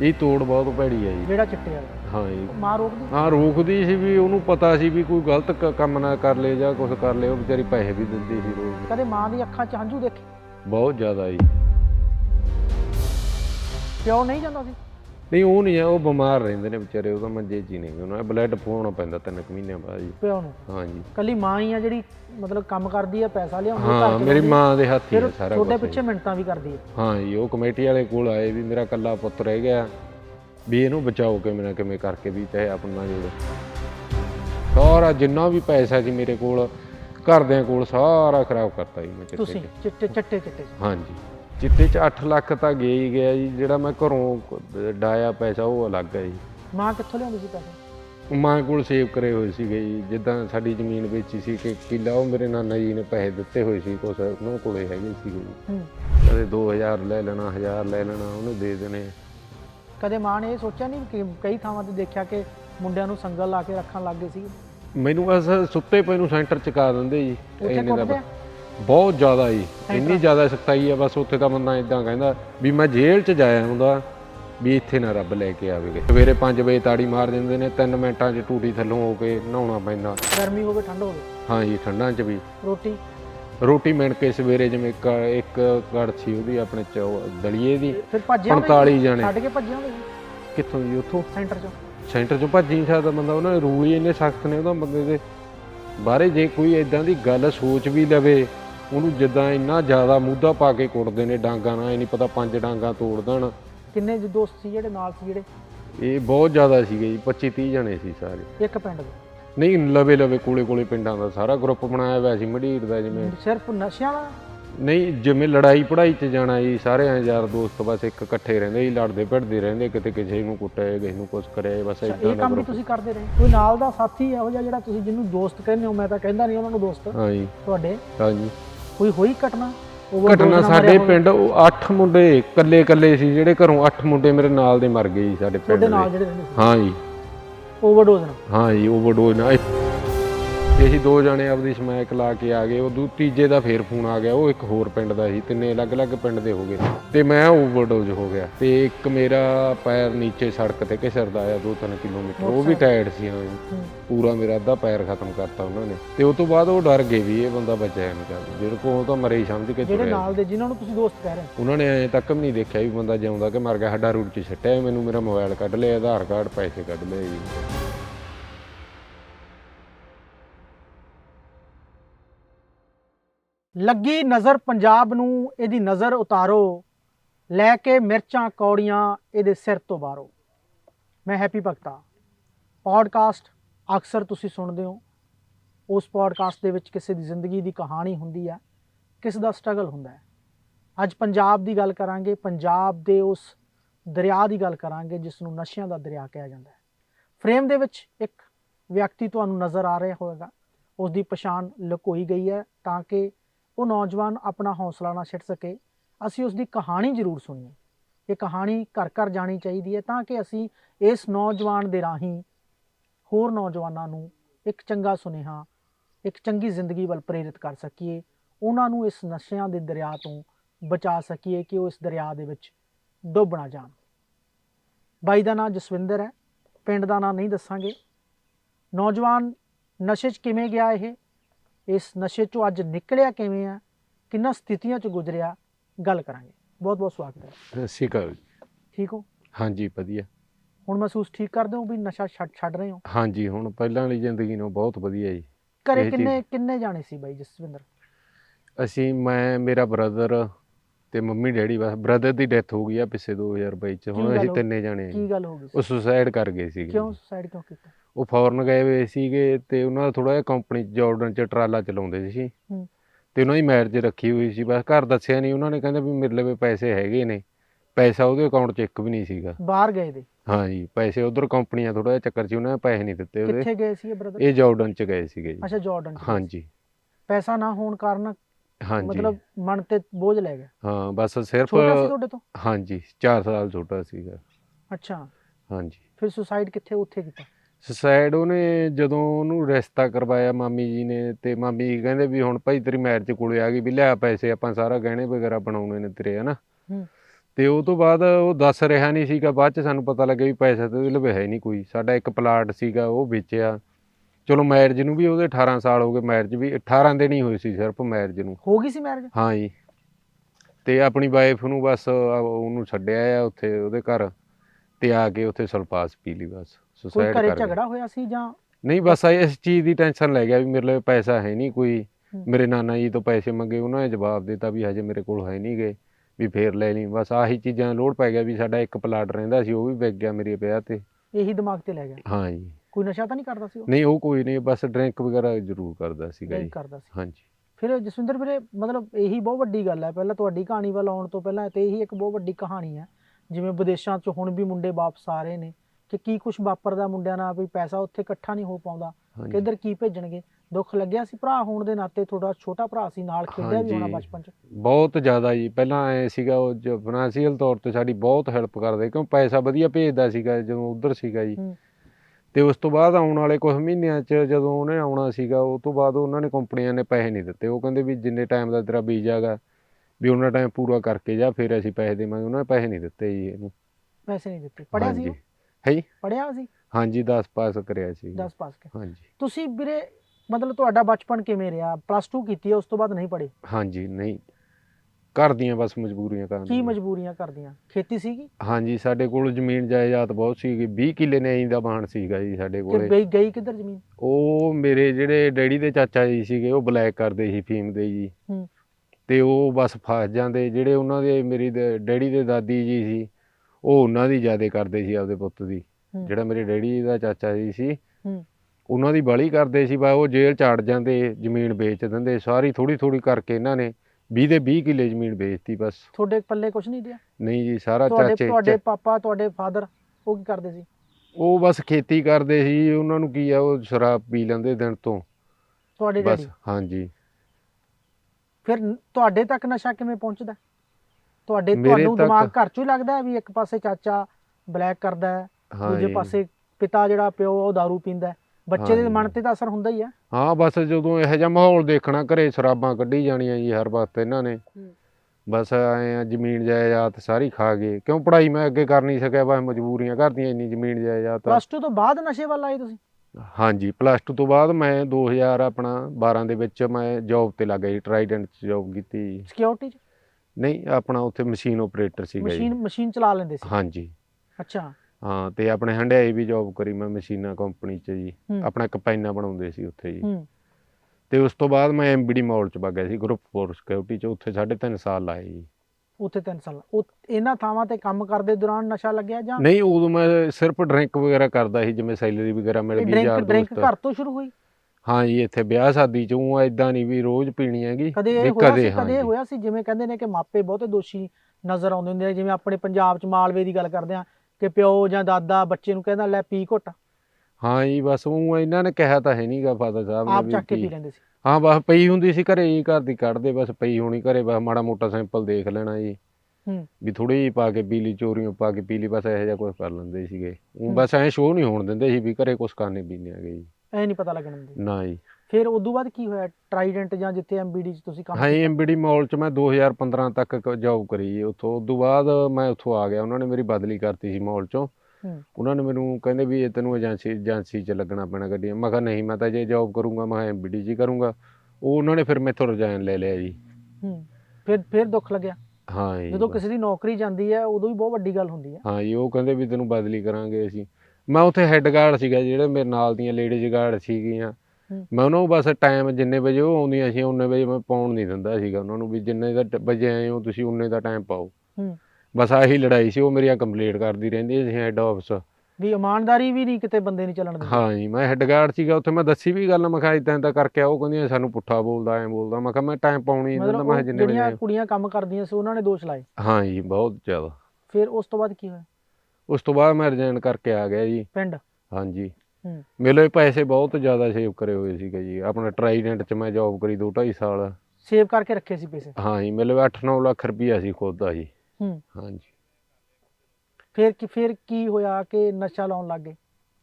ਇਹ ਤੋੜ ਬਹੁਤ ਭੈੜੀ ਆ ਜੀ। ਜਿਹੜਾ ਚਿੱਟੇ ਵਾਲਾ। ਹਾਂ ਜੀ। ਮਾਂ ਰੋਕਦੀ ਹਾਂ ਰੋਕਦੀ ਸੀ ਵੀ ਉਹਨੂੰ ਪਤਾ ਸੀ ਵੀ ਕੋਈ ਗਲਤ ਕ- ਕੰਮ ਨਾ ਕਰ ਲੇ ਜਾਂ ਕੁਝ ਕਰ ਲੇ ਉਹ ਵਿਚਾਰੀ ਪੈਸੇ ਵੀ ਦਿੰਦੀ ਸੀ ਰੋਜ਼। ਕਦੇ ਮਾਂ ਦੀ ਅੱਖਾਂ 'ਚ ਹੰਝੂ ਦੇਖੇ? ਬਹੁਤ ਜ਼ਿਆਦਾ ਜੀ। ਪਿਓ ਨਹੀਂ ਜਾਂਦਾ ਸੀ? ਨਹੀਂ ਉਹ ਨਹੀਂ ਆ ਉਹ ਬਿਮਾਰ ਰਹਿੰਦੇ ਨੇ ਵਿਚਾਰੇ ਉਹ ਤਾਂ ਮੰਜੇ 'ਚ ਹੀ ਨੇ। ਉਹਨਾਂ ਨੂੰ ਬਲੱਡ ਪਵਾਉਣਾ ਪੈਂਦਾ ਤਿੰਨ ਕੁ ਮਹੀਨਿਆਂ ਬਾਅਦ ਜੀ। ਪਿਓ ਨੂੰ? ਹਾਂ ਜੀ ਕੱਲੀ ਮਾਂ ਹੀ ਆ ਜਿਹੜੀ ਮਤਲਬ ਕੰਮ ਕਰਦੀ ਆ ਪੈਸਾ ਲਿਆਉਂਦੀ ਆ, ਹਾਂ ਘਰ ਮੇਰੀ ਆ। ਮਾਂ ਦੇ ਹੱਥ ਹੀ ਫਿਰ ਆ ਸਾਰਾ ਤੁਹਾਡੇ ਕੁਝ ਪਿੱਛੇ ਮਿੰਟਾਂ ਵੀ ਕਰਦੀ ਹੈ ਹਾਂ ਜੀ ਉਹ ਕਮੇਟੀ ਵਾਲੇ ਕੋਲ ਆਏ ਵੀ ਮੇਰਾ ਕੱਲਾ ਪੁੱਤ ਰਹਿ ਗਿਆ ਵੀ ਇਹਨੂੰ ਬਚਾਓ ਕਿਵੇਂ ਨਾ ਕਿਵੇਂ ਕਰਕੇ ਵੀ ਚਾਹੇ ਆਪਣਾ ਜੋੜੋ ਸਾਰਾ ਜਿੰਨਾ ਵੀ ਪੈਸਾ ਸੀ ਮੇਰੇ ਕੋਲ ਘਰਦਿਆਂ ਕੋਲ ਸਾਰਾ ਖਰਾਬ ਕਰਤਾ ਜੀ ਮੈਂ ਚਿੱਟੇ ਤੁਸੀਂ ਚਿੱਟੇ ਚਿੱਟੇ ਚਿੱਟੇ 'ਚ। ਹਾਂਜੀ। ਚਿੱਟੇ 'ਚ 8 ਲੱਖ ਤਾਂ ਗਿਆ ਹੀ ਗਿਆ ਜੀ ਜਿਹੜਾ ਮੈਂ ਘਰੋਂ ਡਾਇਆ ਪੈਸਾ ਉਹ ਅਲੱਗ ਹੈ ਜੀ। ਮਾਂ ਕਿੱਥੋਂ ਲਿਆਉਂਦੀ ਸੀ ਪੈਸੇ? ਮਾਂ ਕੋਲ ਸੇਵ ਕਰੇ ਹੋਏ ਸੀਗੇ ਜੀ ਜਿੱਦਾਂ ਸਾਡੀ ਜ਼ਮੀਨ ਵੇਚੀ ਸੀ ਕਿ ਕਿੱਲਾ ਉਹ ਮੇਰੇ ਨਾਨਾ ਜੀ ਨੇ ਪੈਸੇ ਦਿੱਤੇ ਹੋਏ ਸੀ ਕੁਛ ਉਹਨਾਂ ਕੋਲੇ ਹੈਗੇ ਸੀਗੇ ਜੀ। ਹੂੰ। ਕਦੇ 2000 ਲੈ ਲੈਣਾ 1000 ਲੈ ਲੈਣਾ ਉਹਨੂੰ ਦੇ ਦੇਣੇ। ਕਦੇ ਮਾਂ ਨੇ ਇਹ ਸੋਚਿਆ ਨਹੀਂ ਕਿ ਕਈ ਥਾਵਾਂ ਤੇ ਦੇਖਿਆ ਕਿ ਮੁੰਡਿਆਂ ਨੂੰ ਸੰਗਲ ਲਾ ਕੇ ਰੱਖਣ ਲੱਗ ਗਏ ਸੀ? ਮੈਨੂੰ ਬਸ ਸੁੱਤੇ ਪਏ ਨੂੰ ਸੈਂਟਰ ਚਕਾ ਦਿੰਦੇ ਜੀ ਉੱਥੇ ਇੰਨੇ ਦਾ ਕੁੱਟਦੇ ਆ? ਬਹੁਤ ਜ਼ਿਆਦਾ ਜੀ ਇੰਨੀ ਜ਼ਿਆਦਾ ਸਖਤਾਈ ਆ ਬਸ ਉੱਥੇ ਤਾਂ ਬੰਦਾ ਇਦਾਂ ਕਹਿੰਦਾ ਵੀ ਮੈਂ ਜੇਲ੍ਹ 'ਚ ਜਾਇਆ ਹੁੰਦਾ ਵੀ ਇੱਥੇ ਨਾ ਰੱਬ ਲੈ ਕੇ ਆਵੇਗੇ ਸਵੇਰੇ 5 ਵਜੇ ਤਾੜੀ ਮਾਰ ਦਿੰਦੇ ਨੇ 3 ਮਿੰਟਾਂ 'ਚ ਟੂਟੀ ਥੱਲੋਂ ਹੋ ਕੇ ਨਹਾਉਣਾ ਪੈਂਦਾ। ਗਰਮੀ ਹੋਵੇ ਠੰਡ ਹੋਵੇ? ਹਾਂ ਜੀ ਠੰਡਾਂ 'ਚ ਵੀ। ਰੋਟੀ? ਰੋਟੀ ਮਿਣ ਕੇ ਸਵੇਰੇ ਜਿਵੇਂ ਇੱਕ ਇੱਕ ਕੜਛੀ ਉਹਦੀ ਆਪਣੇ ਚੌ ਦਲੀਏ ਦੀ ਫਿਰ ਭੱਜਿਆ ਹੋਵੇ? 45 ਜਾਣੇ। ਛੱਡ ਕੇ ਭੱਜਿਆ ਹੋਵੇ ਕਿੱਥੋਂ ਜੀ ਉੱਥੋਂ? ਸੈਂਟਰ 'ਚੋਂ। ਸੈਂਟਰ 'ਚੋਂ ਭੱਜ ਨਹੀਂ ਸਕਦਾ ਬੰਦਾ ਉਹਨਾਂ ਦੇ ਰੂਲ ਹੀ ਇੰਨੇ ਸਖਤ ਨੇ ਉਹਦਾ ਬੰਦੇ ਦੇ ਬਾਹਰੇ ਜੇ ਕੋਈ ਇਦਾਂ ਦੀ ਗੱਲ ਸੋਚ ਵੀ ਲਵੇ ਉਹਨੂੰ ਜਿੱਦਾਂ ਇੰਨਾ ਜ਼ਿਆਦਾ ਮੁੱਦਾ ਪਾ ਕੇ ਕੁੱਟਦੇ ਨੇ ਡਾਂਗਾਂ ਨਾਲ ਇਹ ਨਹੀਂ ਪਤਾ ਪੰਜ ਡਾਂਗਾਂ ਤੋੜ ਦੇਣ। ਕਿੰਨੇ ਜੀ ਦੋਸਤ ਸੀ ਜਿਹੜੇ ਨਾਲ ਸੀ ਜਿਹੜੇ? ਇਹ ਬਹੁਤ ਜ਼ਿਆਦਾ ਸੀਗੇ ਜੀ 25 30 ਜਣੇ ਸੀ ਸਾਰੇ। ਇੱਕ ਪਿੰਡ ਦੇ? ਨਹੀਂ ਲਵੇ ਲਵੇ ਕੋਲੇ ਕੋਲੇ ਪਿੰਡਾਂ ਦਾ ਸਾਰਾ ਗਰੁੱਪ ਬਣਾਇਆ ਹੋਇਆ ਸੀ ਮਢੀਰ ਦਾ ਜਿਵੇਂ। ਸਿਰਫ ਨਸ਼ਿਆਂ ਦਾ ਨਹੀਂ ਜਿਵੇਂ ਲੜਾਈ ਪੜਾਈ 'ਚ ਜਾਣਾ ਜੀ ਸਾਰੇ ਐਂ ਯਾਰ ਦੋਸਤ ਬਸ ਇੱਕ ਇਕੱਠੇ ਰਹਿੰਦੇ ਜੀ ਲੜਦੇ ਭਿੜਦੇ ਰਹਿੰਦੇ ਕਿਤੇ ਕਿਸੇ ਨੂੰ ਕੁੱਟਿਆ ਕਿਸੇ ਨੂੰ ਕੁਛ ਕਰਿਆ ਬਸ ਇਦਾਂ ਇਹ ਦਾ ਕੰਮ ਵੀ group। ਤੁਸੀਂ ਕਰਦੇ ਰਹੇ? ਕੋਈ ਨਾਲ ਦਾ ਸਾਥੀ ਇਹੋ ਜਿਹਾ ਜਿਹੜਾ ਤੁਸੀਂ ਜਿਹਨੂੰ ਦੋਸਤ ਕਹਿੰਦੇ ਹੋ ਮੈਂ ਤਾਂ ਕਹਿੰਦਾ ਨਹੀਂ ਉਹਨਾਂ ਨੂੰ ਦੋਸਤ। ਹਾਂ ਜੀ। ਤੁਹਾਡੇ? ਹਾਂ ਜੀ। ਕੋਈ ਹੋਈ ਘਟਨਾ? ਘਟਨਾ ਸਾਡੇ? ਪਿੰਡ ਉਹ 8 ਮੁੰਡੇ ਇਕੱਲੇ ਇਕੱਲੇ ਸੀ ਜਿਹੜੇ ਘਰੋਂ 8 ਮੁੰਡੇ ਮੇਰੇ ਨਾਲ ਦੇ ਮਰ ਗਏ ਜੀ ਸਾਡੇ ਪਿੰਡ ਦੇ। ਹਾਂ ਜੀ। ਓਵਰਡੋਜ਼ ਨਾਲ? ਹਾਂ ਜੀ ਓਵਰਡੋਜ਼ ਨਾਲ। ਇਹ ਅਸੀਂ ਦੋ ਜਣੇ ਆਪਦੀ ਸਮੈਕ ਲਾ ਕੇ ਆ ਗਏ ਉਹ ਦੂ ਤੀਜੇ ਦਾ ਫੇਰ ਫੋਨ ਆ ਗਿਆ ਉਹ ਇੱਕ ਹੋਰ ਪਿੰਡ ਦਾ ਸੀ ਤਿੰਨੇ ਅਲੱਗ-ਅਲੱਗ ਪਿੰਡ ਦੇ ਹੋ ਗਏ। ਤੇ ਮੈਂ ਓਵਰਡੋਜ਼ ਹੋ ਗਿਆ ਤੇ ਇੱਕ ਮੇਰਾ ਪੈਰ ਨੀਚੇ ਸੜਕ ਤੇ ਘਿਸਰਦਾ ਆ 2-3 ਕਿਲੋਮੀਟਰ ਉਹ ਵੀ ਟਾਇਰਡ ਸੀ ਹੂੰ। ਪੂਰਾ ਮੇਰਾ ਅੱਧਾ ਪੈਰ ਖਤਮ ਕਰਤਾ ਉਹਨਾਂ ਨੇ। ਤੇ ਉਸ ਤੋਂ ਬਾਅਦ ਉਹ ਡਰ ਗਏ ਵੀ ਇਹ ਬੰਦਾ ਬਚਿਆ ਨਹੀਂ ਕਰ ਜਿਹੜੇ ਕੋਲ ਤਾਂ ਮਰੇ ਹੀ ਸਮਝ ਕੇ ਜਿਹੜੇ ਨਾਲ ਦੇ ਜਿਨ੍ਹਾਂ ਨੂੰ ਤੁਸੀਂ ਦੋਸਤ ਕਹਿ ਰਹੇ ਉਹਨਾਂ ਨੇ ਐਂ ਤੱਕ ਵੀ ਨਹੀਂ ਦੇਖਿਆ ਵੀ ਬੰਦਾ ਜਿਉਂਦਾ ਕਿ ਮਰ ਗਿਆ ਸਾਡਾ ਰੂਟ 'ਚ ਛੱਟਿਆ ਮੈਨੂੰ ਮੇਰਾ ਮੋਬਾਈਲ ਕੱਢ ਲਿਆ ਆਧਾਰ ਕਾਰਡ ਪੈਸੇ ਕੱਢ ਲਏ। ਜੀ ਲੱਗੀ ਨਜ਼ਰ ਪੰਜਾਬ ਨੂੰ, ਇਹਦੀ ਨਜ਼ਰ ਉਤਾਰੋ। ਲੈ ਕੇ ਮਿਰਚਾਂ ਕੌੜੀਆਂ ਇਹਦੇ ਸਿਰ ਤੋਂ ਬਾਹਰੋ। ਮੈਂ ਹੈਪੀ ਭਗਤਾ। ਪੋਡਕਾਸਟ ਅਕਸਰ ਤੁਸੀਂ ਸੁਣਦੇ ਹੋ। ਉਸ ਪੋਡਕਾਸਟ ਦੇ ਵਿੱਚ ਕਿਸੇ ਦੀ ਜ਼ਿੰਦਗੀ ਦੀ ਕਹਾਣੀ ਹੁੰਦੀ ਹੈ, ਕਿਸ ਦਾ ਸਟਰਗਲ ਹੁੰਦਾ ਹੈ। ਅੱਜ ਪੰਜਾਬ ਦੀ ਗੱਲ ਕਰਾਂਗੇ, ਪੰਜਾਬ ਦੇ ਉਸ ਦਰਿਆ ਦੀ ਗੱਲ ਕਰਾਂਗੇ ਜਿਸ ਨੂੰ ਨਸ਼ਿਆਂ ਦਾ ਦਰਿਆ ਕਿਹਾ ਜਾਂਦਾ ਹੈ। ਫਰੇਮ ਦੇ ਵਿੱਚ ਇੱਕ ਵਿਅਕਤੀ ਤੁਹਾਨੂੰ ਨਜ਼ਰ ਆ ਰਿਹਾ ਹੋਵੇਗਾ। ਉਸ ਦੀ ਪਛਾਣ ਲੁਕੋਈ ਗਈ ਹੈ ਤਾਂ ਕਿ ਉਹ ਨੌਜਵਾਨ ਆਪਣਾ ਹੌਸਲਾ ਨਾ ਛੱਡ ਸਕੇ। ਅਸੀਂ ਉਸ ਦੀ ਕਹਾਣੀ ਜ਼ਰੂਰ ਸੁਣੀਏ। ਇਹ ਕਹਾਣੀ ਘਰ ਘਰ ਜਾਣੀ ਚਾਹੀਦੀ ਹੈ ਤਾਂ ਕਿ ਅਸੀਂ ਇਸ ਨੌਜਵਾਨ ਦੇ ਰਾਹੀਂ ਹੋਰ ਨੌਜਵਾਨਾਂ ਨੂੰ ਇੱਕ ਚੰਗਾ ਸੁਨੇਹਾ, ਇੱਕ ਚੰਗੀ ਜ਼ਿੰਦਗੀ ਵੱਲ ਪ੍ਰੇਰਿਤ ਕਰ ਸਕੀਏ। ਉਹਨਾਂ ਨੂੰ ਇਸ ਨਸ਼ਿਆਂ ਦੇ ਦਰਿਆ ਤੋਂ ਬਚਾ ਸਕੀਏ ਕਿ ਉਹ ਇਸ ਦਰਿਆ ਦੇ ਵਿੱਚ ਡੁੱਬ ਨਾ ਜਾਣ। ਬਾਈ ਦਾ ਨਾਮ ਜਸਵਿੰਦਰ ਹੈ। ਪਿੰਡ ਦਾ ਨਾਮ ਨਹੀਂ ਦੱਸਾਂਗੇ। ਨੌਜਵਾਨ ਨਸ਼ੇ 'ਚ ਕਿਵੇਂ ਗਿਆ ਇਹ? ਇਸ ਨਸ਼ੇ 'ਚੋਂ ਅੱਜ ਨਿਕਲਿਆ ਕਿਵੇਂ ਆ? ਕਿੰਨਾ ਸਥਿਤੀਆਂ 'ਚ ਗੁਜ਼ਰਿਆ? ਗੱਲ ਕਰਾਂਗੇ। ਬਹੁਤ ਬਹੁਤ ਸਵਾਗਤ ਹੈ। ਸਤਿ ਸ਼੍ਰੀ ਅਕਾਲ। ਠੀਕ ਹੋ? ਹਾਂਜੀ ਵਧੀਆ। ਹੁਣ ਮਹਿਸੂਸ ਠੀਕ ਕਰਦੇ ਹੋ ਵੀ ਨਸ਼ਾ ਛੱਡ ਛੱਡ ਰਹੇ ਹੋ? ਹਾਂਜੀ ਹੁਣ ਪਹਿਲਾਂ ਵਾਲੀ ਜ਼ਿੰਦਗੀ ਨਾਲੋਂ ਬਹੁਤ ਵਧੀਆ ਜੀ। ਘਰੇ ਇਹ ਚੀਜ਼- ਕਿੰਨੇ ਕਿੰਨੇ ਜਾਣੇ ਸੀ ਬਾਈ ਜਸਵਿੰਦਰ? ਅਸੀਂ ਮੈਂ ਮੇਰਾ ਬ੍ਰਦਰ ਤੇ ਮੰਮੀ ਡੈਡੀ ਬਸ ਬ੍ਰਦਰ ਦੀ ਡੈਥ ਹੋ ਗਈ ਆ ਪਿੱਛੇ 2022 ਚ। ਕੀ ਹੁਣ ਗੱਲ ਅਸੀਂ ਹੋ- ਤਿੰਨੇ ਜਾਣੇ ਆ ਜੀ। ਕੀ ਗੱਲ ਹੋ ਗਈ ਉਹ ਸੀ ਸੁਸਾਈਡ ਕਰ ਗਏ ਸੀਗੇ। ਕਿਉਂ ਸੁਸਾਈਡ ਕਿਉਂ ਕੀਤਾ? ਉਹ ਫੌਰਨ ਗਏ ਹੋਏ ਸੀਗੇ ਤੇ ਉਹਨਾਂ ਦਾ ਥੋੜਾ ਜਿਹਾ ਕੰਪਨੀ ਜਾਰਡਨ ਚ ਟਰਾਲਾ ਚਲਾਉਂਦੇ ਸੀ। ਹੂੰ। ਤੇ ਉਹਨਾਂ ਦੀ ਮੈਰਿਜ ਰੱਖੀ ਹੋਈ ਸੀ। ਬਸ ਘਰ ਦੱਸਿਆ ਨਹੀਂ ਉਹਨਾਂ ਨੇ ਕਹਿੰਦੇ ਵੀ ਮੇਰੇ ਲਵੇ ਪੈਸੇ ਹੈਗੇ ਨੇ। ਪੈਸਾ ਉਹਦੇ ਅਕਾਊਂਟ 'ਚ ਇੱਕ ਵੀ ਨਹੀਂ ਸੀਗਾ। ਬਾਹਰ ਗਏ ਦੇ? ਹਾਂ ਜੀ ਪੈਸੇ ਉਧਰ ਕੰਪਨੀਆਂ ਥੋੜਾ ਜਿਹਾ ਚੱਕਰ ਸੀ ਉਹਨਾਂ ਨੇ ਪੈਸੇ ਨਹੀਂ ਦਿੱਤੇ ਉਹਦੇ। ਕਿੱਥੇ ਗਏ ਸੀ ਬ੍ਰਦਰ ਇਹ ਜਾਰਡਨ ਚ ਗਏ ਸੀਗੇ ਜੀ। ਅੱਛਾ ਜਾਰਡਨ ਚ ਸੀ। ਹਾਂਜੀ। ਪੈਸਾ ਨਾ ਹੋਣ ਕਾਰਨ ਹਾਂਜੀ। ਮਤਲਬ ਮਨ ਤੇ ਬੋਝ ਲੈ ਗਿਆ? ਹਾਂ ਬਸ ਸਿਰਫ ਛੋਟਾ ਸੀ ਤੁਹਾਡੇ ਤੋਂ? ਹਾਂਜੀ 4 ਸਾਲ ਛੋਟਾ ਸੀਗਾ। ਅੱਛਾ। ਹਾਂਜੀ। ਫਿਰ ਸੁਸਾਈਡ ਕਿੱਥੇ ਉੱਥੇ ਕੀਤਾ? ਸੁਸਾਈਡ ਉਹਨੇ ਜਦੋਂ ਉਹਨੂੰ ਰਿਸ਼ਤਾ ਕਰਵਾਇਆ ਮਾਮੀ ਜੀ ਨੇ ਤੇ ਮਾਮੀ ਜੀ ਕਹਿੰਦੇ ਵੀ ਹੁਣ ਭਾਈ ਤੇਰੀ ਮੈਰਿਜ ਕੋਲੇ ਆ ਗਈ ਵੀ ਲਿਆ ਪੈਸੇ ਆਪਾਂ ਸਾਰਾ ਗਹਿਣੇ ਵਗੈਰਾ ਬਣਾਉਣੇ ਨੇ ਤੇਰੇ ਹਨਾ? ਹੂੰ। ਤੇ ਉਹ ਤੋਂ ਬਾਅਦ ਉਹ ਦੱਸ ਰਿਹਾ ਨਹੀਂ ਸੀਗਾ ਬਾਅਦ ਚ ਸਾਨੂੰ ਪਤਾ ਲੱਗਿਆ ਵੀ ਪੈਸਾ ਤੇ ਲਵੇ ਹੈ ਨਹੀਂ ਕੋਈ। ਸਾਡਾ ਇੱਕ ਪਲਾਟ ਸੀਗਾ ਉਹ ਵੇਚਿਆ। ਚਲੋ ਮੈਰਿਜ ਨੂੰ ਵੀ ਉਹਦੇ 18 ਸਾਲ ਹੋ ਗਏ ਮੈਰਿਜ ਵੀ 18 ਦੇ ਨਹੀਂ ਹੋਏ ਸੀ ਸਿਰਫ ਮੈਰਿਜ ਨੂੰ। ਹੋ ਗਈ ਸੀ ਮੈਰਿਜ ਹਾਂ ਜੀ। ਤੇ ਆਪਣੀ ਵਾਈਫ ਨੂੰ ਬਸ ਆ ਉਹਨੂੰ ਛੱਡਿਆ ਆ ਉੱਥੇ ਉਹਦੇ ਘਰ। ਤੇ ਆ ਕੇ ਉੱਥੇ ਸਲਪਾਸ ਪੀ ਲਈ ਬਸ। ਕੋਈ ਸੁਸਾਈਡ ਘਰੇ ਕਰ ਗਿਆ ਝਗੜਾ ਹੋਇਆ ਸੀ ਜਾਂ ਨਹੀਂ ਬਸ ਆ ਇਸ ਚੀਜ਼ ਦੀ ਟੈਨਸ਼ਨ ਲੈ ਗਿਆ ਵੀ ਮੇਰੇ ਲਈ ਪੈਸਾ ਹੈ ਨਹੀਂ ਕੋਈ। ਹੂੰ। ਮੇਰੇ ਨਾਨਾ ਜੀ ਤੋਂ ਪੈਸੇ ਮੰਗੇ ਉਹਨਾਂ ਨੇ ਜਵਾਬ ਦਿੱਤਾ ਵੀ ਹਜੇ ਮੇਰੇ ਕੋਲ ਹੈ ਨਹੀਂ ਗਏ ਵੀ ਫੇਰ ਲੈ ਲਈ। ਬਸ ਆਹੀ ਚੀਜ਼ਾਂ ਲੋਡ ਪੈ ਗਿਆ ਵੀ ਸਾਡਾ ਇੱਕ ਪਲਾਟ ਰਹਿੰਦਾ ਸੀ ਉਹ ਵੀ ਵਿਕ ਗਿਆ ਮੇਰੇ ਵਿਆਹ ਤੇ। ਇਹੀ ਦਿਮਾਗ ਤੇ ਲੈ ਗਿਆ। ਹਾਂ ਜੀ। ਕੋਈ ਨਸ਼ਾ ਤਾਂ ਨਹੀਂ ਕਰਦਾ ਸੀ ਉਹ? ਨਹੀਂ ਉਹ ਕੋਈ ਨਹੀਂ ਬਸ ਡਰਿੰਕ ਵਗੈਰਾ ਜ਼ਰੂਰ ਕਰਦਾ ਸੀਗਾ ਨਹੀਂ ਜੀ। ਕਰਦਾ ਸੀ। ਹਾਂਜੀ। ਫਿਰ ਜਸਵਿੰਦਰ ਵੀਰੇ ਮਤਲਬ ਇਹੀ ਬਹੁਤ ਵੱਡੀ ਗੱਲ ਹੈ। ਪਹਿਲਾਂ ਤੁਹਾਡੀ ਕਹਾਣੀ ਵੱਲ ਆਉਣ ਤੋਂ ਪਹਿਲਾਂ ਤੇ ਇਹੀ ਇੱਕ ਬਹੁਤ ਵੱਡੀ ਕਹਾਣੀ ਹੈ। ਜਿਵੇਂ ਵਿਦੇਸ਼ਾਂ 'ਚ ਹੁਣ ਵੀ ਮੁੰਡੇ ਵਾਪਸ ਆ ਰਹੇ ਨੇ। ਕਿ ਕੀ ਕੁਝ ਵਾਪਰਦਾ ਮੁੰਡਿਆਂ ਨਾਲ ਵੀ ਪੈਸਾ ਉੱਥੇ ਇਕੱਠਾ ਨਹੀਂ ਹੋ ਪਾਉਂਦਾ। ਹਾਂਜੀ। ਕਿੱਧਰ ਕੀ ਭੇਜਣਗੇ? ਦੁੱਖ ਲੱਗਿਆ ਸੀ ਭਰਾ ਹੋਣ ਦੇ ਨਾਤੇ ਤੁਹਾਡਾ ਛੋਟਾ ਭਰਾ ਸੀ ਨਾਲ ਖੇਡਿਆ ਵੀ ਹੋਣਾ ਹਾਂਜੀ। ਬਚਪਨ 'ਚ? ਬਹੁਤ ਜ਼ਿਆਦਾ ਜੀ। ਪਹਿਲਾਂ ਐ ਸੀਗਾ ਉਹ ਜੋ ਫਾਈਨੈਂਸ਼ੀਅਲ ਤੌਰ ਤੇ ਸਾਡੀ ਬਹੁਤ ਹੈਲਪ ਕਰਦਾ ਕਿਉਂ ਪੈਸਾ ਵਧੀਆ ਭੇਜਦਾ ਸੀਗਾ ਜਦੋਂ ਉਧਰ ਸੀਗਾ ਜੀ। ਹੂੰ। ਤੇ ਉਸ ਤੋਂ ਬਾਅਦ ਆਉਣ ਵਾਲੇ ਕੁਝ ਮਹੀਨਿਆਂ 'ਚ ਜਦੋਂ ਉਹਨੇ ਆਉਣਾ ਸੀਗਾ ਉਹ ਤੋਂ ਬਾਅਦ ਉਹਨਾਂ ਨੇ ਕੰਪਨੀਆਂ ਨੇ ਪੈਸੇ ਨਹੀਂ ਦਿੱਤੇ। ਉਹ ਕਹਿੰਦੇ ਵੀ ਜਿੰਨੇ ਟਾਈਮ ਦਾ ਤੇਰਾ ਵੀਜ਼ਾ ਹੈਗਾ ਵੀ ਉਹਨਾਂ ਟਾਈਮ ਪੂਰਾ ਕਰਕੇ ਜਾ ਫਿਰ ਅਸੀਂ ਪੈਸੇ ਦੇਵਾਂਗੇ। ਉਹਨਾਂ ਨੇ ਪੈਸੇ ਨਹੀਂ ਦਿੱਤੇ ਜੀ ਇਹਨੂੰ। ਪੈਸੇ ਨਹੀਂ ਦਿੱਤੇ। ਪੜਿਆ ਸੀ ਹਾਂਜੀ। ਉਹ? ਹੈ ਜੀ। ਪੜਿਆ ਸੀ? ਹਾਂਜੀ 10 ਪਾਸ ਕਰਿਆ ਸੀ। 10 ਪਾਸ ਕੇ ਹਾਂਜੀ। ਤੁਸੀਂ ਵੀਰੇ ਮਤਲਬ ਤੁਹਾਡਾ ਬਚਪਨ ਕਿਵੇਂ ਰਿਹਾ? ਪਲੱਸ 2 ਕੀਤੀ ਹੈ ਉਸ ਤੋਂ ਬਾਅਦ ਨਹੀਂ ਪੜ੍ਹੇ? ਹਾਂਜੀ ਨਹੀਂ। ਘਰ ਦੀਆਂ ਬਸ ਮਜਬੂਰੀਆਂ ਕਰਨ ਕੀ ਮਜਬੂਰੀਆਂ ਕਰਦੀਆਂ? ਖੇਤੀ ਸੀਗੀ? ਹਾਂਜੀ ਸਾਡੇ ਕੋਲ ਜ਼ਮੀਨ ਜਾਇਦਾਦ ਬਹੁਤ ਸੀਗੀ। 20 ਕਿੱਲੇ ਨੇ ਇੰਦਾ ਬਾਣ ਸੀਗਾ ਜੀ ਸਾਡੇ ਕਿ ਕੋਲੇ। ਗਈ ਗਈ ਕਿੱਧਰ ਜ਼ਮੀਨ? ਉਹ ਮੇਰੇ ਜਿਹੜੇ ਡੈਡੀ ਦੇ ਚਾਚਾ ਜੀ ਸੀਗੇ ਉਹ ਬਲੈਕ ਕਰਦੇ ਸੀ ਫੀਮ ਦੇ ਜੀ। ਹੂੰ। ਤੇ ਉਹ ਬਸ ਫਸ ਜਾਂਦੇ। ਜਿਹੜੇ ਉਹਨਾਂ ਦੇ ਮੇਰੀ ਦੇ- ਡੈਡੀ ਦੇ ਦਾਦੀ ਜੀ ਸੀ ਉਹ ਉਹਨਾਂ ਦੀ ਜ਼ਿਆਦੇ ਕਰਦੇ ਸੀ ਆਪਦੇ ਪੁੱਤ ਦੀ ਹੂੰ। ਜਿਹੜਾ ਮੇਰੇ ਡੈਡੀ ਦਾ ਚਾਚਾ ਜੀ ਸੀ। ਹੂੰ। ਉਹਨਾਂ ਦੀ ਬਾਲੀ ਕਰਦੇ ਸੀ ਬਾ ਉਹ ਜੇਲ੍ਹ ਚਾੜ ਜਾਂਦੇ ਜ਼ਮੀਨ ਵੇਚ ਦਿੰਦੇ ਸਾਰੀ ਥੋੜੀ ਥੋੜੀ ਕਰਕੇ ਇਹਨਾਂ ਨੇ 20 ਦੇ 20 ਕਿੱਲੇ ਜ਼ਮੀਨ ਵੇਚਤੀ ਬਸ। ਤੁਹਾਡੇ ਪੱਲੇ ਕੁਝ ਨਹੀਂ ਰਿਹਾ ਨਹੀਂ ਜੀ ਸਾਰਾ ਤੁਹਾਡੇ ਚਾਚੇ ਤੁਹਾਡੇ ਪਾਪਾ ਤੁਹਾਡੇ ਫਾਦਰ ਉਹ ਕੀ ਕਰਦੇ ਸੀ? ਉਹ ਬਸ ਖੇਤੀ ਕਰਦੇ ਸੀ ਉਹਨਾਂ ਨੂੰ ਕੀ ਆ ਉਹ ਸ਼ਰਾਬ ਪੀ ਲੈਂਦੇ ਦਿਨ ਤੋਂ। ਤੁਹਾਡੇ ਬਸ ਡੈਡੀ? ਹਾਂਜੀ। ਫਿਰ ਨ- ਤੁਹਾਡੇ ਤੱਕ ਨਸ਼ਾ ਕਿਵੇਂ ਪਹੁੰਚਦਾ? ਤੁਹਾਡੇ ਮੇਰੇ ਤੁਹਾਨੂੰ ਤੱਕ- ਦਿਮਾਗ ਘਰ ਚੋਂ ਹੀ ਲੱਗਦਾ ਹੈ ਵੀ ਇੱਕ ਪਾਸੇ ਚਾਚਾ ਬਲੈਕ ਕਰਦਾ ਹੈ ਹਾਂ ਦੂਜੇ ਜੀ। ਪਾਸੇ ਪਿਤਾ ਜਿਹੜਾ ਪਿਓ ਉਹ दारू ਪੀਂਦਾ ਹੈ ਬੱਚੇ ਦੇ ਹਾਂਜੀ। ਮਨ ਤੇ ਤਾਂ ਅਸਰ ਹੁੰਦਾ ਹੀ ਹੈ ਹਾਂ ਬਸ ਜਦੋਂ ਇਹੋ ਜਿਹਾ ਮਾਹੌਲ ਦੇਖਣਾ ਘਰੇ ਸ਼ਰਾਬਾਂ ਕੱਢੀ ਜਾਣੀਆਂ ਜੀ ਹਰ ਵਕਤ ਇਹਨਾਂ ਨੇ ਹੂੰ। ਬਸ ਐ ਆ ਜ਼ਮੀਨ ਜਾਇਦਾਦ ਸਾਰੀ ਖਾ ਗਏ ਕਿਉਂ ਪੜ੍ਹਾਈ ਮੈਂ ਅੱਗੇ ਕਰ ਨਹੀਂ ਸਕਿਆ ਬਸ ਮਜਬੂਰੀਆਂ ਕਰਦੀਆਂ ਇੰਨੀ ਜ਼ਮੀਨ ਜਾਇਦਾਦ ਤਾਂ ਪਲੱਸ 2 ਤੋਂ ਬਾਅਦ ਨਸ਼ੇ ਵੱਲ ਆਏ ਤੁਸੀਂ ਹਾਂਜੀ ਪਲੱਸ 2 ਤੋਂ ਬਾਅਦ ਮੈਂ 2000 ਆਪਣਾ 12 ਦੇ ਵਿੱਚ ਮੈਂ ਜੌਬ ਤੇ ਲੱਗ ਗਿਆ ਜੀ ਟਰਾਈਡੈਂਟ 'ਚ ਜੌਬ ਕੀਤੀ। ਸਿਕਿਉਰਿਟੀ ਚ ਨਹੀਂ ਆਪਣਾ ਉੱਥੇ ਮਸ਼ੀਨ ਆਪਰੇਟਰ ਸੀਗਾ ਜੀ। ਮਸ਼ੀਨ ਮਸ਼ੀਨ ਚਲਾ ਲੈਂਦੇ ਸੀ? ਹਾਂਜੀ। ਅੱਛਾ। ਹਾਂ ਤੇ ਆਪਣੇ ਹੰਡਿਆਈ ਵੀ ਜੌਬ ਕਰੀ ਮੈਂ ਮਸ਼ੀਨਾਂ ਕੰਪਨੀ 'ਚ ਜੀ। ਹੂੰ। ਆਪਣਾ ਇੱਕ ਪੈਨਾ ਬਣਾਉਂਦੇ ਸੀ ਉੱਥੇ ਜੀ। ਹੂੰ। ਤੇ ਉਸ ਤੋਂ ਬਾਅਦ ਮੈਂ ਐਮਬੀਡੀ ਮਾਲ 'ਚ ਵਗ ਗਿਆ ਸੀ ਗਰੁੱਪ ਫੋਰ ਸਿਕਿਉਰਿਟੀ 'ਚ। ਉੱਥੇ 3.5 ਸਾਲ ਲਾਏ ਜੀ। ਉੱਥੇ 3 ਸਾਲ। ਉਹ ਇਹਨਾਂ ਥਾਵਾਂ ਤੇ ਕੰਮ ਕਰਦੇ ਦੌਰਾਨ ਨਸ਼ਾ ਲੱਗਿਆ ਜਾਂ? ਨਹੀਂ ਉਦੋਂ ਮੈਂ ਸਿਰਫ ਡਰਿੰਕ ਵਗੈਰਾ ਕਰਦਾ ਸੀ ਜਿਵੇਂ ਸੈਲਰੀ ਵਗੈਰਾ ਮਿਲ ਗਈ ਯਾਰ ਡਰਿੰਕ ਡਰਿੰਕ ਦੋਸਤ। ਘਰ ਤੋਂ ਸ਼ੁਰੂ ਹੋਈ? ਹਾਂ ਜੀ ਇੱਥੇ ਵਿਆਹ ਸ਼ਾਦੀ 'ਚ ਉਹ ਐਦਾਂ ਨਹੀਂ ਵੀ ਰੋਜ਼ ਪੀਣੀ ਹੈਗੀ। ਕਦੇ ਵੀ ਇਹ ਹੋਇਆ ਸੀ ਹਾਂ ਕਦੇ ਇਹ ਜੀ। ਹੋਇਆ ਸੀ ਜਿਵੇਂ ਕਹਿੰਦੇ ਨੇ ਕਿ ਮਾਪੇ ਬਹੁਤੇ ਦੋਸ਼ੀ ਨਜ਼ਰ ਆਉਂਦੇ ਹੁੰਦੇ ਆ ਜਿਵੇਂ ਆਪਣੇ ਪੰਜਾਬ 'ਚ ਮਾਲਵੇ ਦੀ ਗੱਲ ਕਰਦੇ ਆ ਕਿ ਪਿਓ ਜਾਂ ਦਾਦਾ ਬੱਚੇ ਨੂੰ ਕਹਿੰਦਾ ਲੈ ਪੀ ਘੁੱਟ। ਹਾਂ ਜੀ ਬਸ ਉਹ ਇਹਨਾਂ ਨੇ ਕਿਹਾ ਤਾਂ ਹੈ ਨਹੀਂਗਾ ਫਾਦਰ ਸਾਹਿਬ ਆਪ ਨੇ ਚੱਕ ਕੇ ਵੀ ਪੀ ਕੀ- ਲੈਂਦੇ ਸੀ। ਹਾਂ ਬਸ ਪਈ ਹੁੰਦੀ ਸੀ ਘਰੇ ਹੀ ਘਰ ਦੀ ਕੱਢਦੇ ਬਸ ਪਈ ਹੋਣੀ ਘਰੇ ਬਸ ਮਾੜਾ ਮੋਟਾ ਸੈਂਪਲ ਦੇਖ ਲੈਣਾ ਜੀ। ਹੂੰ। ਵੀ ਥੋੜੀ ਜਿਹੀ ਪਾ ਕੇ ਪੀ ਲਈ ਚੋਰੀਆਂ ਪਾ ਕੇ ਪੀ ਲਈ ਬਸ ਇਹੋ ਜਿਹਾ ਕੁਝ ਕਰ ਲੈਂਦੇ ਸੀਗੇ। ਉਹ ਹੂੰ। ਬਸ ਐਂ ਸ਼ੋਅ ਨਹੀਂ ਹੋਣ ਦਿੰਦੇ ਸੀ ਵੀ ਘਰੇ ਕੁਝ ਕਰਨੇ ਪੀਣੇ ਹੈਗੇ ਜੀ। ਐ ਨਹੀਂ ਪਤਾ ਲੱਗਣ ਦਿੰਦੇ। ਨਾ ਜੀ। ਫਿਰ ਉਦੋਂ ਬਾਅਦ ਕੀ ਹੋਇਆ? ਟਰਾਈਡੈਂਟ ਜਾਂ ਜਿੱਥੇ ਐਮਬੀਡੀ 'ਚ ਤੁਸੀਂ ਕੰਮ ਹਾਂ? ਐਮਬੀਡੀ ਮਾਲ 'ਚ ਮੈਂ 2015 ਤੱਕ ਜੌਬ ਕਰੀ ਜੀ ਉੱਥੋਂ। ਉਦੋਂ ਬਾਅਦ ਮੈਂ ਉੱਥੋਂ ਆ ਗਿਆ। ਉਹਨਾਂ ਨੇ ਮੇਰੀ ਬਦਲੀ ਕਰਤੀ ਸੀ ਮਾਲ 'ਚੋਂ। ਉਹਨਾਂ ਨੇ ਮੈਨੂੰ ਕਹਿੰਦੇ ਵੀ ਇਹ ਤੈਨੂੰ ਏਜੰਸੀ ਏਜੰਸੀ 'ਚ ਲੱਗਣਾ ਪੈਣਾ ਗੱਡੀਆਂ। ਮੈਂ ਕਿਹਾ ਨਹੀਂ ਮੈਂ ਤਾਂ ਜੇ ਜੌਬ ਕਰੂੰਗਾ ਮੈਂ ਐਮਬੀਡੀ ਹੀ ਕਰੂੰਗਾ। ਉਹ ਉਹਨਾਂ ਨੇ ਫਿਰ ਮੈਥੋਂ ਰਿਜ਼ਾਈਨ ਲੈ ਲਿਆ ਜੀ। ਫਿਰ ਫਿਰ ਦੁੱਖ ਲੱਗਿਆ? ਹਾਂ ਜੀ। ਜਦੋਂ। ਕਿਸੇ ਦੀ ਨੌਕਰੀ ਜਾਂਦੀ ਹੈ ਉਦੋਂ ਵੀ ਬਹੁਤ ਵੱਡੀ ਗੱਲ ਹੁੰਦੀ ਹੈ। ਹਾਂ ਜੀ ਉਹ ਕਹਿੰਦੇ ਵੀ ਤੈਨੂੰ ਬਦਲੀ ਕਰਾਂਗੇ ਅਸੀਂ। ਮੈਂ ਉੱਥੇ ਹੈੱਡ ਗਾਰਡ ਸੀਗਾ ਜਿਹੜੇ ਮੇਰੇ ਨਾਲ ਦੀਆਂ ਲੇਡੀਜ਼ ਗਾਰਡ ਸੀਗੀਆਂ। ਮੈਂ ਉਹਨਾਂ ਨੂੰ ਬਸ ਟਾਈਮ ਜਿੰਨੇ ਵਜੇ ਉਹ ਆਉਂਦੀਆਂ ਸੀ ਉਨੇ ਵਜੇ ਮੈਂ ਪਾਉਣ ਨਹੀਂ ਦਿੰਦਾ ਸੀਗਾ। ਉਹਨਾਂ ਨੂੰ ਵੀ ਜਿੰਨੇ ਦਾ ਵਜੇ ਆਏ ਹੋ ਤੁਸੀਂ ਉਨੇ ਦਾ ਟਾਈਮ ਪਾਓ। ਬਸ ਆਹੀ ਲੜਾਈ ਸੀ ਉਹ ਮੇਰੀਆਂ ਕੰਪਲੀਟ ਕਰਦੀ ਰਹਿੰਦੀ ਸੀ ਹੈੱਡ ਆਫਿਸ ਵੀ ਇਮਾਨਦਾਰੀ ਵੀ ਨਹੀਂ ਕਿਤੇ ਬੰਦੇ ਨਹੀਂ ਚੱਲਣ ਦਿੰਦੇ। ਹਾਂ ਜੀ ਮੈਂ ਹੈੱਡ ਗਾਰਡ ਸੀਗਾ ਉੱਥੇ ਮੈਂ ਦੱਸੀ ਵੀ ਗੱਲ ਮੈਂ ਕਿਹਾ ਇਦਾਂ ਇਦਾਂ ਕਰਕੇ ਆ ਉਹ ਕਹਿੰਦੀਆਂ ਸਾਨੂੰ ਪੁੱਠਾ ਬੋਲਦਾ ਐਂ ਬੋਲਦਾ। ਮੈਂ ਕਿਹਾ ਮੈਂ ਟਾਈਮ ਪਾਉਣੀ ਨਹੀਂ ਮੈਂ ਜਿੰਨੇ ਵਜੇ ਜਿਹੜੀਆਂ। ਕੁੜੀਆਂ ਕੰਮ ਕਰਦੀਆਂ ਸੀ ਉਹਨਾਂ ਨੇ ਦੋਸ਼ ਲਾਏ। ਹਾਂ ਜੀ ਬਹੁਤ ਜ਼ਿਆਦਾ। ਫਿਰ ਉਸ ਤੋਂ ਬਾਅਦ ਕੀ ਹੋਇਆ? ਉਸ ਤੋਂ ਬਾਅਦ ਮੈਂ ਰਿਜ਼ਾਈਨ ਕਰਕੇ ਆ ਗਿਆ ਜੀ। ਪਿੰਡ? ਹਾਂਜੀ। ਹੂੰ। ਮੇਰੇ ਪੈਸੇ ਬਹੁਤ ਜ਼ਿਆਦਾ ਸੇਵ ਕਰੇ ਹੋਏ ਸੀਗੇ ਜੀ। ਆਪਣਾ ਟਰਾਈਡੈਂਟ 'ਚ ਮੈਂ ਜੌਬ ਕਰੀ 2 2.5 ਸਾਲ। ਸੇਵ ਕਰਕੇ ਰੱਖੇ ਸੀ ਪੈਸੇ? ਹਾਂ ਜੀ ਮੇਰੇ 8-9 ਲੱਖ ਰੁਪਈਆ ਸੀ ਖੁਦ ਦਾ ਜੀ। ਹੂੰ। ਹਾਂਜੀ। ਫਿਰ ਕੀ ਫਿਰ ਕੀ ਹੋਇਆ ਕਿ ਨਸ਼ਾ ਲਾਉਣ ਲੱਗ ਗਏ?